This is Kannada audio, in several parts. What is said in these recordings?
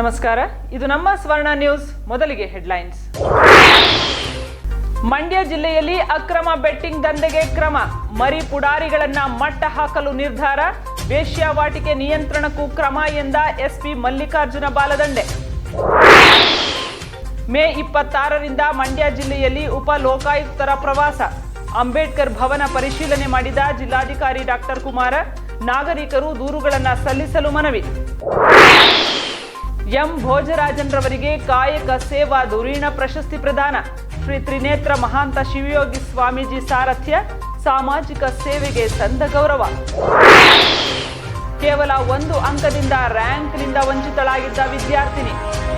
ನಮಸ್ಕಾರ. ಇದು ನಮ್ಮ ಸ್ವರ್ಣ ನ್ಯೂಸ್ ಮೊದಲಿಗೆ ಹೆಡ್ಲೈನ್ಸ್. ಮಂಡ್ಯ ಜಿಲ್ಲೆಯಲ್ಲಿ ಅಕ್ರಮ ಬೆಟ್ಟಿಂಗ್ ದಂಧೆಗೆ ಕ್ರಮ. ಮರಿ ಪುಡಾರಿಗಳನ್ನ ಮಟ್ಟ ಹಾಕಲು ನಿರ್ಧಾರ. ವೇಶ್ಯಾವಾಟಿಕೆ ನಿಯಂತ್ರಣಕ್ಕೂ ಕ್ರಮ ಎಂದ ಎಸ್ಪಿ ಮಲ್ಲಿಕಾರ್ಜುನ ಬಾಲದಂಡೆ. ಮೇ ಇಪ್ಪತ್ತಾರರಿಂದ ಮಂಡ್ಯ ಜಿಲ್ಲೆಯಲ್ಲಿ ಉಪ ಲೋಕಾಯುಕ್ತರ ಪ್ರವಾಸ. ಅಂಬೇಡ್ಕರ್ ಭವನ ಪರಿಶೀಲನೆ ಮಾಡಿದ ಜಿಲ್ಲಾಧಿಕಾರಿ ಡಾಕ್ಟರ್ ಕುಮಾರ, ನಾಗರಿಕರು ದೂರುಗಳನ್ನು ಸಲ್ಲಿಸಲು ಮನವಿ. ಎಂ ಭೋಜರಾಜನ್ರವರಿಗೆ ಕಾಯಕ ಸೇವಾ ಧುರೀಣ ಪ್ರಶಸ್ತಿ ಪ್ರದಾನ. ಶ್ರೀ ತ್ರಿನೇತ್ರ ಮಹಾಂತ ಶಿವಯೋಗಿ ಸ್ವಾಮೀಜಿ ಸಾರಥ್ಯ, ಸಾಮಾಜಿಕ ಸೇವೆಗೆ ಸಂದ ಗೌರವ. ಕೇವಲ ಒಂದು ಅಂಕದಿಂದ ರ್ಯಾಂಕ್ನಿಂದ ವಂಚಿತಳಾಗಿದ್ದ ವಿದ್ಯಾರ್ಥಿನಿ.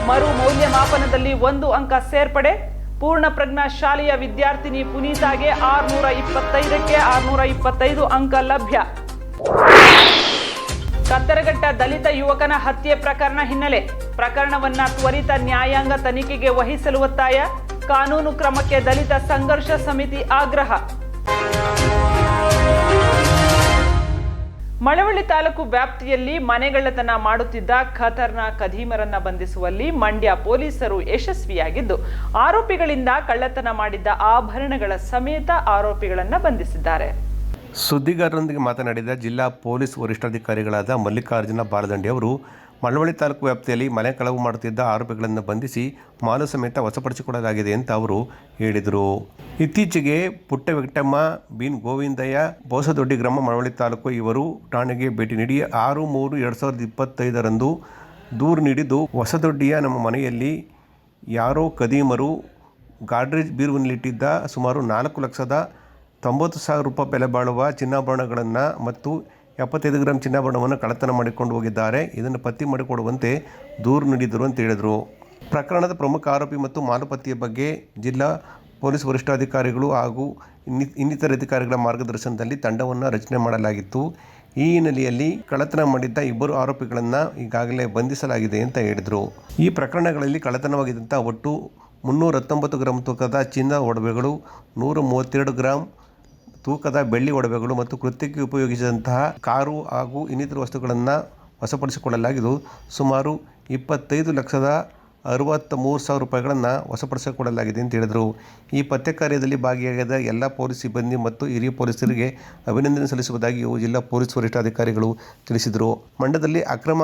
ಮರು ಮೌಲ್ಯಮಾಪನದಲ್ಲಿ ಒಂದು ಅಂಕ ಸೇರ್ಪಡೆ. ಪೂರ್ಣ ಪ್ರಜ್ಞಾ ಶಾಲೆಯ ವಿದ್ಯಾರ್ಥಿನಿ ಪುನೀತಾಗೆ ಆರ್ನೂರ ಇಪ್ಪತ್ತೈದಕ್ಕೆ ಆರ್ನೂರ ಇಪ್ಪತ್ತೈದು ಅಂಕ ಲಭ್ಯ. ಕತ್ತರಘಟ್ಟ ದಲಿತ ಯುವಕನ ಹತ್ಯೆ ಪ್ರಕರಣ ಹಿನ್ನೆಲೆ. ಪ್ರಕರಣವನ್ನ ತ್ವರಿತ ನ್ಯಾಯಾಂಗ ತನಿಖೆಗೆ ವಹಿಸಲು ಒತ್ತಾಯ. ಕಾನೂನು ಕ್ರಮಕ್ಕೆ ದಲಿತ ಸಂಘರ್ಷ ಸಮಿತಿ ಆಗ್ರಹ. ಮಳವಳ್ಳಿ ತಾಲೂಕು ವ್ಯಾಪ್ತಿಯಲ್ಲಿ ಮನೆಗಳ್ಳತನ ಮಾಡುತ್ತಿದ್ದ ಖತರ್ನ ಅಧೀಮರನ್ನ ಬಂಧಿಸುವಲ್ಲಿ ಮಂಡ್ಯ ಪೊಲೀಸರು ಯಶಸ್ವಿಯಾಗಿದ್ದು, ಆರೋಪಿಗಳಿಂದ ಕಳ್ಳತನ ಮಾಡಿದ್ದ ಆಭರಣಗಳ ಸಮೇತ ಆರೋಪಿಗಳನ್ನು ಬಂಧಿಸಿದ್ದಾರೆ. ಸುದ್ದಿಗಾರರೊಂದಿಗೆ ಮಾತನಾಡಿದ ಜಿಲ್ಲಾ ಪೊಲೀಸ್ ವರಿಷ್ಠಾಧಿಕಾರಿಗಳಾದ ಮಲ್ಲಿಕಾರ್ಜುನ ಬಾಲದಂಡಿ ಅವರು ಮಳವಳ್ಳಿ ತಾಲೂಕು ವ್ಯಾಪ್ತಿಯಲ್ಲಿ ಮನೆ ಕಳವು ಮಾಡುತ್ತಿದ್ದ ಆರೋಪಿಗಳನ್ನು ಬಂಧಿಸಿ ಮಾಲು ಸಮೇತ ವಶಪಡಿಸಿಕೊಡಲಾಗಿದೆ ಅಂತ ಅವರು ಹೇಳಿದರು. ಇತ್ತೀಚೆಗೆ ಪುಟ್ಟ ವೆಂಕಟಮ್ಮ ಬಿನ್ ಗೋವಿಂದಯ್ಯ, ಬೋಸದೊಡ್ಡಿ ಗ್ರಾಮ ಮಳವಳ್ಳಿ ತಾಲೂಕು ಇವರು ಠಾಣೆಗೆ ಭೇಟಿ ನೀಡಿ ಆರು ಮೂರು ಎರಡು ಸಾವಿರದ ಇಪ್ಪತ್ತೈದರಂದು ದೂರು ನೀಡಿದ್ದು, ಹೊಸದೊಡ್ಡಿಯ ನಮ್ಮ ಮನೆಯಲ್ಲಿ ಯಾರೋ ಕದೀಮರು ಗಾಡ್ರೇಜ್ ಬೀರುವಿನಲ್ಲಿಟ್ಟಿದ್ದ ಸುಮಾರು ನಾಲ್ಕು ಲಕ್ಷದ ತೊಂಬತ್ತು ಸಾವಿರ ರೂಪಾಯಿ ಬೆಲೆ ಬಾಳುವ ಚಿನ್ನಾಭರಣಗಳನ್ನು ಮತ್ತು ಎಪ್ಪತ್ತೈದು ಗ್ರಾಂ ಚಿನ್ನಾಭರಣವನ್ನು ಕಳ್ಳತನ ಮಾಡಿಕೊಂಡು ಹೋಗಿದ್ದಾರೆ. ಇದನ್ನು ಪತ್ತಿ ಮಾಡಿಕೊಡುವಂತೆ ದೂರು ನೀಡಿದರು ಅಂತ ಹೇಳಿದರು. ಪ್ರಕರಣದ ಪ್ರಮುಖ ಆರೋಪಿ ಮತ್ತು ಮಾನಪತ್ತಿಯ ಬಗ್ಗೆ ಜಿಲ್ಲಾ ಪೊಲೀಸ್ ವರಿಷ್ಠಾಧಿಕಾರಿಗಳು ಹಾಗೂ ಇನ್ನಿ, ಇನ್ನಿತರ ಅಧಿಕಾರಿಗಳ ಮಾರ್ಗದರ್ಶನದಲ್ಲಿ ತಂಡವನ್ನು ರಚನೆ ಮಾಡಲಾಗಿತ್ತು. ಈ ಹಿನ್ನೆಲೆಯಲ್ಲಿ ಕಳ್ಳತನ ಮಾಡಿದ್ದ ಇಬ್ಬರು ಆರೋಪಿಗಳನ್ನು ಈಗಾಗಲೇ ಬಂಧಿಸಲಾಗಿದೆ ಅಂತ ಹೇಳಿದರು. ಈ ಪ್ರಕರಣಗಳಲ್ಲಿ ಕಳ್ಳತನವಾಗಿದ್ದಂಥ ಒಟ್ಟು ಮುನ್ನೂರ ಹತ್ತೊಂಬತ್ತು ಗ್ರಾಮ್ ತೂಕದ ಚಿನ್ನ ಒಡವೆಗಳು, ನೂರ ಮೂವತ್ತೆರಡು ಗ್ರಾಂ ತೂಕದ ಬೆಳ್ಳಿ ಒಡವೆಗಳು ಮತ್ತು ಕೃತ್ಯಕ್ಕೆ ಉಪಯೋಗಿಸಿದಂತಹ ಕಾರು ಹಾಗೂ ಇನ್ನಿತರ ವಸ್ತುಗಳನ್ನು ವಶಪಡಿಸಿಕೊಳ್ಳಲಾಗಿದ್ದು, ಸುಮಾರು ಇಪ್ಪತ್ತೈದು ಲಕ್ಷದ ಅರವತ್ತ ಮೂರು ಸಾವಿರ ರೂಪಾಯಿಗಳನ್ನು ವಶಪಡಿಸಿಕೊಳ್ಳಲಾಗಿದೆ ಅಂತ ಹೇಳಿದರು. ಈ ಪತ್ತೆ ಕಾರ್ಯದಲ್ಲಿ ಭಾಗಿಯಾಗಿದ್ದ ಎಲ್ಲ ಪೊಲೀಸ್ ಸಿಬ್ಬಂದಿ ಮತ್ತು ಹಿರಿಯ ಪೊಲೀಸರಿಗೆ ಅಭಿನಂದನೆ ಸಲ್ಲಿಸುವುದಾಗಿಯೂ ಜಿಲ್ಲಾ ಪೊಲೀಸ್ ವರಿಷ್ಠಾಧಿಕಾರಿಗಳು ತಿಳಿಸಿದರು. ಮಂಡ್ಯದಲ್ಲಿ ಅಕ್ರಮ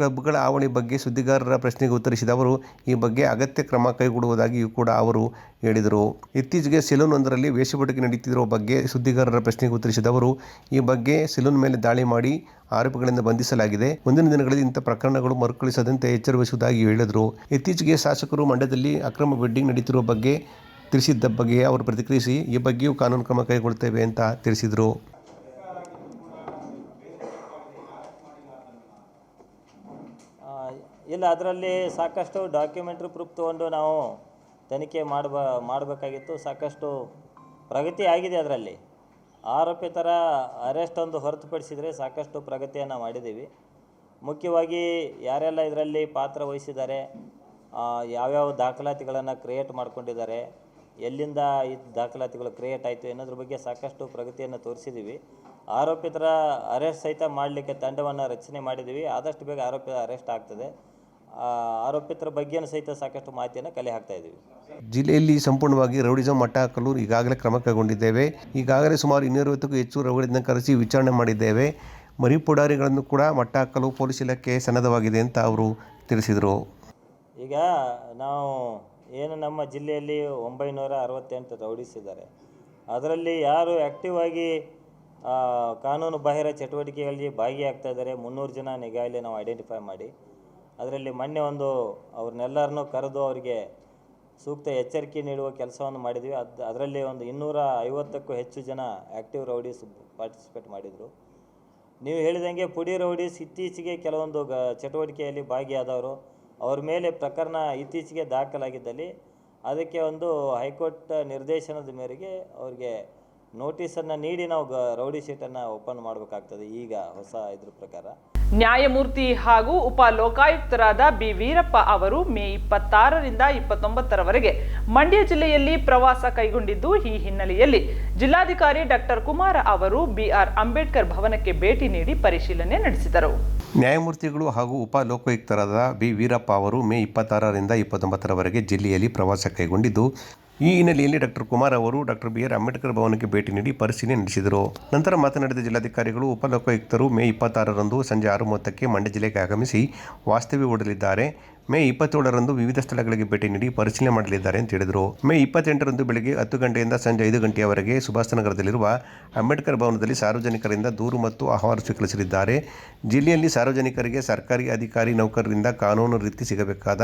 ಕ್ಲಬ್ಗಳ ಹಾವಳಿ ಬಗ್ಗೆ ಸುದ್ದಿಗಾರರ ಪ್ರಶ್ನೆಗೆ ಉತ್ತರಿಸಿದ ಅವರು, ಈ ಬಗ್ಗೆ ಅಗತ್ಯ ಕ್ರಮ ಕೈಗೊಳ್ಳುವುದಾಗಿಯೂ ಕೂಡ ಅವರು ಹೇಳಿದರು. ಇತ್ತೀಚೆಗೆ ಸೆಲೂನ್ ಒಂದರಲ್ಲಿ ವೇಷಭಟಿಕೆ ನಡೆಯುತ್ತಿರುವ ಬಗ್ಗೆ ಸುದ್ದಿಗಾರರ ಪ್ರಶ್ನೆಗೆ ಉತ್ತರಿಸಿದ ಅವರು, ಈ ಬಗ್ಗೆ ಸೆಲೂನ್ ಮೇಲೆ ದಾಳಿ ಮಾಡಿ ಆರೋಪಿಗಳಿಂದ ಬಂಧಿಸಲಾಗಿದೆ. ಮುಂದಿನ ದಿನಗಳಲ್ಲಿ ಇಂಥ ಪ್ರಕರಣಗಳು ಮರುಕಳಿಸದಂತೆ ಎಚ್ಚರ ವಹಿಸುವುದಾಗಿ ಹೇಳಿದರು. ಇತ್ತೀಚೆಗೆ ಶಾಸಕರು ಮಂಡ್ಯದಲ್ಲಿ ಅಕ್ರಮ ಬೆಡ್ಡಿಂಗ್ ನಡೆಯುತ್ತಿರುವ ಬಗ್ಗೆ ತಿಳಿಸಿದ್ದ ಬಗ್ಗೆ ಅವರು ಪ್ರತಿಕ್ರಿಯಿಸಿ, ಈ ಬಗ್ಗೆಯೂ ಕಾನೂನು ಕ್ರಮ ಕೈಗೊಳ್ಳುತ್ತೇವೆ ಅಂತ ತಿಳಿಸಿದರು ಆ, ಇಲ್ಲ, ಅದರಲ್ಲಿ ಸಾಕಷ್ಟು ಡಾಕ್ಯುಮೆಂಟ್ರಿ ಪ್ರೂಫ್ ತೊಗೊಂಡು ನಾವು ತನಿಖೆ ಮಾಡಬ, ಮಾಡಬೇಕಾಗಿತ್ತು. ಸಾಕಷ್ಟು ಪ್ರಗತಿ ಆಗಿದೆ ಅದರಲ್ಲಿ. ಆರೋಪಿತರ ಅರೆಸ್ಟ್ ಒಂದು ಹೊರತುಪಡಿಸಿದರೆ ಸಾಕಷ್ಟು ಪ್ರಗತಿಯನ್ನು ಮಾಡಿದ್ದೀವಿ. ಮುಖ್ಯವಾಗಿ ಯಾರೆಲ್ಲ ಇದರಲ್ಲಿ ಪಾತ್ರ ವಹಿಸಿದ್ದಾರೆ ಯಾವ್ಯಾವ ದಾಖಲಾತಿಗಳನ್ನು ಕ್ರಿಯೇಟ್ ಮಾಡ್ಕೊಂಡಿದ್ದಾರೆ, ಎಲ್ಲಿಂದ ಈ ದಾಖಲಾತಿಗಳು ಕ್ರಿಯೇಟ್ ಆಯಿತು ಅನ್ನೋದ್ರ ಬಗ್ಗೆ ಸಾಕಷ್ಟು ಪ್ರಗತಿಯನ್ನು ತೋರಿಸಿದ್ದೀವಿ. ಆರೋಪಿತರ ಅರೆಸ್ಟ್ ಸಹಿತ ಮಾಡಲಿಕ್ಕೆ ತಂಡವನ್ನು ರಚನೆ ಮಾಡಿದ್ದೀವಿ. ಆದಷ್ಟು ಬೇಗ ಆರೋಪಿ ಅರೆಸ್ಟ್ ಆಗ್ತದೆ. ಆರೋಪಿತರ ಬಗ್ಗೆನೂ ಸಹಿತ ಸಾಕಷ್ಟು ಮಾಹಿತಿಯನ್ನು ಕಲೆ ಹಾಕ್ತಾ ಇದ್ದೀವಿ. ಜಿಲ್ಲೆಯಲ್ಲಿ ಸಂಪೂರ್ಣವಾಗಿ ರೌಡಿಸಂ ಮಟ್ಟ ಹಾಕಲು ಈಗಾಗಲೇ ಕ್ರಮ ಕೈಗೊಂಡಿದ್ದೇವೆ. ಈಗಾಗಲೇ ಸುಮಾರು ಇನ್ನೂರೈವತ್ತಕ್ಕೂ ಹೆಚ್ಚು ರೌಡಿಯನ್ನು ಕರೆಸಿ ವಿಚಾರಣೆ ಮಾಡಿದ್ದೇವೆ. ಮರಿ ಪುಡಾರಿಗಳನ್ನು ಕೂಡ ಮಟ್ಟ ಹಾಕಲು ಪೊಲೀಸ್ ಇಲಾಖೆ ಸನ್ನದ್ಧವಾಗಿದೆ ಅಂತ ಅವರು ತಿಳಿಸಿದರು. ಈಗ ನಾವು ಏನು ನಮ್ಮ ಜಿಲ್ಲೆಯಲ್ಲಿ ಒಂಬೈನೂರ ಅರವತ್ತೆಂಟು ರೌಡೀಸ್ ಇದ್ದಾರೆ ಅದರಲ್ಲಿ ಯಾರು ಆ್ಯಕ್ಟಿವ್ ಆಗಿ ಕಾನೂನು ಬಾಹಿರ ಚಟುವಟಿಕೆಗಳಲ್ಲಿ ಭಾಗಿಯಾಗ್ತಾ ಇದ್ದಾರೆ ಮುನ್ನೂರು ಜನ ನಿಗಾಯಲ್ಲಿ ನಾವು ಐಡೆಂಟಿಫೈ ಮಾಡಿ. ಅದರಲ್ಲಿ ಮೊನ್ನೆ ಒಂದು ಅವ್ರನ್ನೆಲ್ಲರನ್ನೂ ಕರೆದು ಅವರಿಗೆ ಸೂಕ್ತ ಎಚ್ಚರಿಕೆ ನೀಡುವ ಕೆಲಸವನ್ನು ಮಾಡಿದ್ವಿ. ಅದು, ಅದರಲ್ಲಿ ಒಂದು ಇನ್ನೂರ ಐವತ್ತಕ್ಕೂ ಹೆಚ್ಚು ಜನ ಆ್ಯಕ್ಟಿವ್ ರೌಡೀಸ್ ಪಾರ್ಟಿಸಿಪೇಟ್ ಮಾಡಿದರು. ನೀವು ಹೇಳಿದಂಗೆ ಪುಡಿ ರೌಡೀಸ್ ಇತ್ತೀಚೆಗೆ ಕೆಲವೊಂದು ಗ, ಚಟುವಟಿಕೆಯಲ್ಲಿ ಭಾಗಿಯಾದವರು, ಅವ್ರ ಮೇಲೆ ಪ್ರಕರಣ ಇತ್ತೀಚೆಗೆ ದಾಖಲಾಗಿದ್ದಲ್ಲಿ, ಅದಕ್ಕೆ ಒಂದು ಹೈಕೋರ್ಟ್ ನಿರ್ದೇಶನದ ಮೇರೆಗೆ ಅವ್ರಿಗೆ ನೋಟಿಸನ್ನು ನೀಡಿ ನಾವು ಗ ರೌಡಿ ಶೀಟನ್ನು ಓಪನ್ ಮಾಡಬೇಕಾಗ್ತದೆ ಈಗ ಹೊಸ ಇದ್ರ ಪ್ರಕಾರ. ನ್ಯಾಯಮೂರ್ತಿ ಹಾಗೂ ಉಪ ಲೋಕಾಯುಕ್ತರಾದ ಬಿ. ವೀರಪ್ಪ ಅವರು ಮೇ ಇಪ್ಪತ್ತಾರರಿಂದ ಇಪ್ಪತ್ತೊಂಬತ್ತರವರೆಗೆ ಮಂಡ್ಯ ಜಿಲ್ಲೆಯಲ್ಲಿ ಪ್ರವಾಸ ಕೈಗೊಂಡಿದ್ದು ಈ ಹಿನ್ನೆಲೆಯಲ್ಲಿ ಜಿಲ್ಲಾಧಿಕಾರಿ ಡಾಕ್ಟರ್ ಕುಮಾರ ಅವರು ಬಿಆರ್ ಅಂಬೇಡ್ಕರ್ ಭವನಕ್ಕೆ ಭೇಟಿ ನೀಡಿ ಪರಿಶೀಲನೆ ನಡೆಸಿದರು. ನ್ಯಾಯಮೂರ್ತಿಗಳು ಹಾಗೂ ಉಪ ಲೋಕಾಯುಕ್ತರಾದ ಬಿ. ವೀರಪ್ಪ ಅವರು ಮೇ ಇಪ್ಪತ್ತಾರರಿಂದ ಇಪ್ಪತ್ತೊಂಬತ್ತರವರೆಗೆ ಜಿಲ್ಲೆಯಲ್ಲಿ ಪ್ರವಾಸ ಕೈಗೊಂಡಿದ್ದು ಈ ಹಿನ್ನೆಲೆಯಲ್ಲಿ ಡಾಕ್ಟರ್ ಕುಮಾರ್ ಅವರು ಡಾಕ್ಟರ್ ಬಿ ಆರ್ ಅಂಬೇಡ್ಕರ್ ಭವನಕ್ಕೆ ಭೇಟಿ ನೀಡಿ ಪರಿಶೀಲನೆ ನಡೆಸಿದರು. ನಂತರ ಮಾತನಾಡಿದ ಜಿಲ್ಲಾಧಿಕಾರಿಗಳು, ಉಪ ಲೋಕಾಯುಕ್ತರು ಮೇ ಇಪ್ಪತ್ತಾರರಂದು ಸಂಜೆ ಆರು ಮೂವತ್ತಕ್ಕೆ ಮಂಡ್ಯ ಜಿಲ್ಲೆಗೆ ಆಗಮಿಸಿ ವಾಸ್ತವ್ಯ ಹೂಡಲಿದ್ದಾರೆ ಮೇ ಇಪ್ಪತ್ತೇಳರಂದು ವಿವಿಧ ಸ್ಥಳಗಳಿಗೆ ಭೇಟಿ ನೀಡಿ ಪರಿಶೀಲನೆ ಮಾಡಲಿದ್ದಾರೆ ಅಂತ ಹೇಳಿದರು. ಮೇ ಇಪ್ಪತ್ತೆಂಟರಂದು ಬೆಳಗ್ಗೆ ಹತ್ತು ಗಂಟೆಯಿಂದ ಸಂಜೆ ಐದು ಗಂಟೆಯವರೆಗೆ ಸುಭಾಷ್ ನಗರದಲ್ಲಿರುವ ಅಂಬೇಡ್ಕರ್ ಭವನದಲ್ಲಿ ಸಾರ್ವಜನಿಕರಿಂದ ದೂರು ಮತ್ತು ಅಹವಾಲು ಸ್ವೀಕರಿಸಲಿದ್ದಾರೆ. ಜಿಲ್ಲೆಯಲ್ಲಿ ಸಾರ್ವಜನಿಕರಿಗೆ ಸರ್ಕಾರಿ ಅಧಿಕಾರಿ ನೌಕರರಿಂದ ಕಾನೂನು ರೀತಿ ಸಿಗಬೇಕಾದ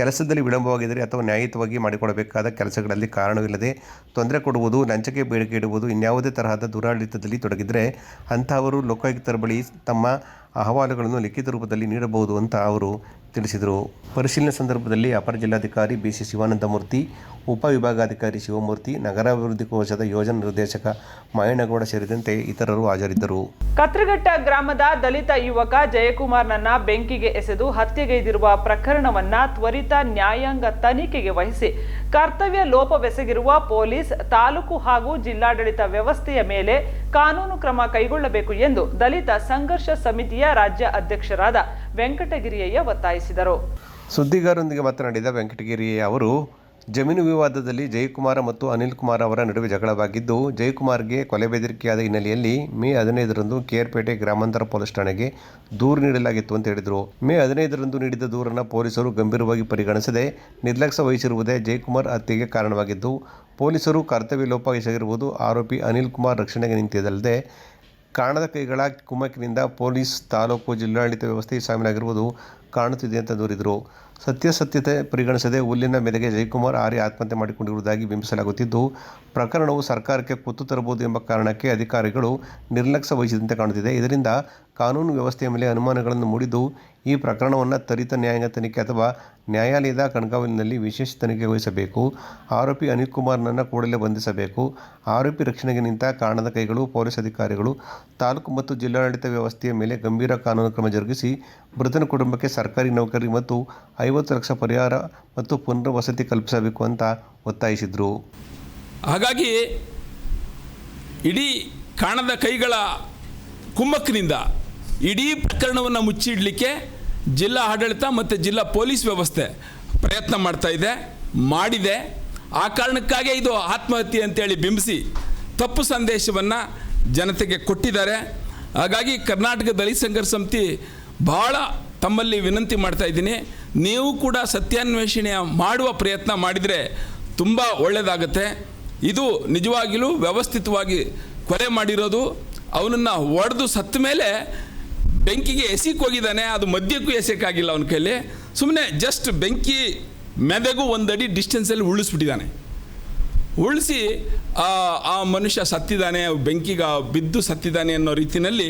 ಕೆಲಸದಲ್ಲಿ ವಿಳಂಬವಾಗಿದ್ದರೆ ಅಥವಾ ನ್ಯಾಯಯುತವಾಗಿ ಮಾಡಿಕೊಡಬೇಕಾದ ಕೆಲಸಗಳಲ್ಲಿ ಕಾರಣವಿಲ್ಲದೆ ತೊಂದರೆ ಕೊಡುವುದು, ಲಂಚಕ್ಕೆ ಬೇಡಿಕೆ ಇಡುವುದು, ಇನ್ಯಾವುದೇ ತರಹದ ದುರಾಡಳಿತದಲ್ಲಿ ತೊಡಗಿದರೆ ಅಂಥವರು ಲೋಕಾಯುಕ್ತರ ಬಳಿ ತಮ್ಮ ಅಹವಾಲುಗಳನ್ನು ಲಿಖಿತ ರೂಪದಲ್ಲಿ ನೀಡಬಹುದು ಅಂತ ಅವರು ತಿಳಿಸಿದರು. ಪರಿಶೀಲನೆ ಸಂದರ್ಭದಲ್ಲಿ ಅಪರ ಜಿಲ್ಲಾಧಿಕಾರಿ ಬಿ ಸಿ ಶಿವಾನಂದಮೂರ್ತಿ ಉಪವಿಭಾಗಾಧಿಕಾರಿ ಶಿವಮೂರ್ತಿ, ನಗರಾಭಿವೃದ್ಧಿ ಕೋಶದ ಯೋಜನಾ ನಿರ್ದೇಶಕ ಮಾಯಣ್ಣಗೌಡ ಸೇರಿದಂತೆ ಇತರರು ಹಾಜರಿದ್ದರು. ಕತ್ರಘಟ್ಟ ಗ್ರಾಮದ ದಲಿತ ಯುವಕ ಜಯಕುಮಾರ್ನನ್ನ ಬೆಂಕಿಗೆ ಎಸೆದು ಹತ್ಯೆಗೈದಿರುವ ಪ್ರಕರಣವನ್ನ ತ್ವರಿತ ನ್ಯಾಯಾಂಗ ತನಿಖೆಗೆ ವಹಿಸಿ ಕರ್ತವ್ಯ ಲೋಪವೆಸಗಿರುವ ಪೊಲೀಸ್, ತಾಲೂಕು ಹಾಗೂ ಜಿಲ್ಲಾಡಳಿತ ವ್ಯವಸ್ಥೆಯ ಮೇಲೆ ಕಾನೂನು ಕ್ರಮ ಕೈಗೊಳ್ಳಬೇಕು ಎಂದು ದಲಿತ ಸಂಘರ್ಷ ಸಮಿತಿಯ ರಾಜ್ಯ ಅಧ್ಯಕ್ಷರಾದ ವೆಂಕಟಗಿರಿಯಯ್ಯ ಒತ್ತಾಯಿಸಿದರು. ಸುದ್ದಿಗಾರರೊಂದಿಗೆ ಮಾತನಾಡಿದ ವೆಂಕಟಗಿರಿಯಯ್ಯ ಅವರು, ಜಮೀನು ವಿವಾದದಲ್ಲಿ ಜಯಕುಮಾರ ಮತ್ತು ಅನಿಲ್ ಕುಮಾರ್ ಅವರ ನಡುವೆ ಜಗಳವಾಗಿದ್ದು, ಜಯಕುಮಾರ್ಗೆ ಕೊಲೆ ಬೆದರಿಕೆಯಾದ ಹಿನ್ನೆಲೆಯಲ್ಲಿ ಮೇ ಹದಿನೈದರಂದು ಕೇರ್ಪೇಟೆ ಗ್ರಾಮಾಂತರ ಪೊಲೀಸ್ ಠಾಣೆಗೆ ದೂರು ನೀಡಲಾಗಿತ್ತು ಅಂತ ಹೇಳಿದರು. ಮೇ ಹದಿನೈದರಂದು ನೀಡಿದ ದೂರನ್ನು ಪೊಲೀಸರು ಗಂಭೀರವಾಗಿ ಪರಿಗಣಿಸದೆ ನಿರ್ಲಕ್ಷ್ಯ ವಹಿಸಿರುವುದೇ ಜಯಕುಮಾರ್ ಹತ್ಯೆಗೆ ಕಾರಣವಾಗಿದ್ದು, ಪೊಲೀಸರು ಕರ್ತವ್ಯ ಲೋಪ ಆರೋಪಿ ಅನಿಲ್ ಕುಮಾರ್ ರಕ್ಷಣೆಗೆ ನಿಂತಿದ್ದಲ್ಲದೆ ಕಾಣದ ಕೈಗಳ ಕುಮ್ಮಕ್ಕಿನಿಂದ ಪೊಲೀಸ್, ತಾಲೂಕು ಜಿಲ್ಲಾಡಳಿತ ವ್ಯವಸ್ಥೆ ಶಾಮೀಲಾಗಿರುವುದು ಕಾಣುತ್ತಿದೆ ಅಂತ ದೂರಿದರು. ಸತ್ಯಾಸತ್ಯತೆ ಪರಿಗಣಿಸದೆ ಹುಲ್ಲಿನ ಮೇರೆಗೆ ಜಯಕುಮಾರ್ ಆರಿ ಆತ್ಮಹತ್ಯೆ ಮಾಡಿಕೊಂಡಿರುವುದಾಗಿ ಬಿಂಬಿಸಲಾಗುತ್ತಿದ್ದು, ಪ್ರಕರಣವು ಸರ್ಕಾರಕ್ಕೆ ಕುತ್ತು ತರಬಹುದು ಎಂಬ ಕಾರಣಕ್ಕೆ ಅಧಿಕಾರಿಗಳು ನಿರ್ಲಕ್ಷ್ಯ ವಹಿಸಿದಂತೆ ಕಾಣುತ್ತಿದೆ. ಇದರಿಂದ ಕಾನೂನು ವ್ಯವಸ್ಥೆಯ ಮೇಲೆ ಅನುಮಾನಗಳನ್ನು ಮೂಡಿದ್ದು, ಈ ಪ್ರಕರಣವನ್ನು ತ್ವರಿತ ನ್ಯಾಯಾಂಗ ತನಿಖೆ ಅಥವಾ ನ್ಯಾಯಾಲಯದ ಕಣ್ಗಾವಲಿನಲ್ಲಿ ವಿಶೇಷ ತನಿಖೆ ವಹಿಸಬೇಕು. ಆರೋಪಿ ಅನಿಲ್ ಕುಮಾರ್ನನ್ನು ಕೂಡಲೇ ಬಂಧಿಸಬೇಕು. ಆರೋಪಿ ರಕ್ಷಣೆಗೆ ನಿಂತ ಕಾರಣದ ಕೈಗಳು ಪೊಲೀಸ್ ಅಧಿಕಾರಿಗಳು. ತಾಲೂಕು ಮತ್ತು ಜಿಲ್ಲಾಡಳಿತ ವ್ಯವಸ್ಥೆಯ ಮೇಲೆ ಗಂಭೀರ ಕಾನೂನು ಕ್ರಮ ಜರುಗಿಸಿ, ಮೃತನ ಕುಟುಂಬಕ್ಕೆ ಸರ್ಕಾರಿ ನೌಕರಿ ಮತ್ತು ಐವತ್ತು ಲಕ್ಷ ಪರಿಹಾರ ಮತ್ತು ಪುನರ್ವಸತಿ ಕಲ್ಪಿಸಬೇಕು ಅಂತ ಒತ್ತಾಯಿಸಿದರು. ಹಾಗಾಗಿ ಇಡೀ ಕಾಣದ ಕೈಗಳ ಕುಮ್ಮಕ್ಕಿನಿಂದ ಇಡೀ ಪ್ರಕರಣವನ್ನು ಮುಚ್ಚಿಡಲಿಕ್ಕೆ ಜಿಲ್ಲಾ ಆಡಳಿತ ಮತ್ತು ಜಿಲ್ಲಾ ಪೊಲೀಸ್ ವ್ಯವಸ್ಥೆ ಪ್ರಯತ್ನ ಮಾಡ್ತಾ ಇದೆ, ಮಾಡಿದೆ. ಆ ಕಾರಣಕ್ಕಾಗೇ ಇದು ಆತ್ಮಹತ್ಯೆ ಅಂತೇಳಿ ಬಿಂಬಿಸಿ ತಪ್ಪು ಸಂದೇಶವನ್ನು ಜನತೆಗೆ ಕೊಟ್ಟಿದ್ದಾರೆ. ಹಾಗಾಗಿ ಕರ್ನಾಟಕ ದಲಿತ ಸಂಘರ್ಷ ಸಮಿತಿ ಬಹಳ ತಮ್ಮಲ್ಲಿ ವಿನಂತಿ ಮಾಡ್ತಾ ಇದ್ದೀನಿ. ನೀವು ಕೂಡ ಸತ್ಯಾನ್ವೇಷಣೆ ಮಾಡುವ ಪ್ರಯತ್ನ ಮಾಡಿದರೆ ತುಂಬ ಒಳ್ಳೆಯದಾಗುತ್ತೆ ಇದು ನಿಜವಾಗಿಯೂ ವ್ಯವಸ್ಥಿತವಾಗಿ ಕೊಲೆ ಮಾಡಿರೋದು, ಅವನನ್ನು ಒಡೆದು ಸತ್ತ ಮೇಲೆ ಬೆಂಕಿಗೆ ಎಸಿಕ್ಕೆ ಹೋಗಿದ್ದಾನೆ ಅದು ಮದ್ಯಕ್ಕೂ ಎಸೆಕ್ಕಾಗಿಲ್ಲ ಅವನ ಕೈಲಿ. ಸುಮ್ಮನೆ ಜಸ್ಟ್ ಬೆಂಕಿ ಮೆದೆಗೂ ಒಂದಡಿ ಡಿಸ್ಟೆನ್ಸಲ್ಲಿ ಉಳಿಸ್ಬಿಟ್ಟಿದ್ದಾನೆ ಉಳಿಸಿ ಆ ಮನುಷ್ಯ ಸತ್ತಿದ್ದಾನೆ, ಬೆಂಕಿಗೆ ಬಿದ್ದು ಸತ್ತಿದ್ದಾನೆ ಅನ್ನೋ ರೀತಿಯಲ್ಲಿ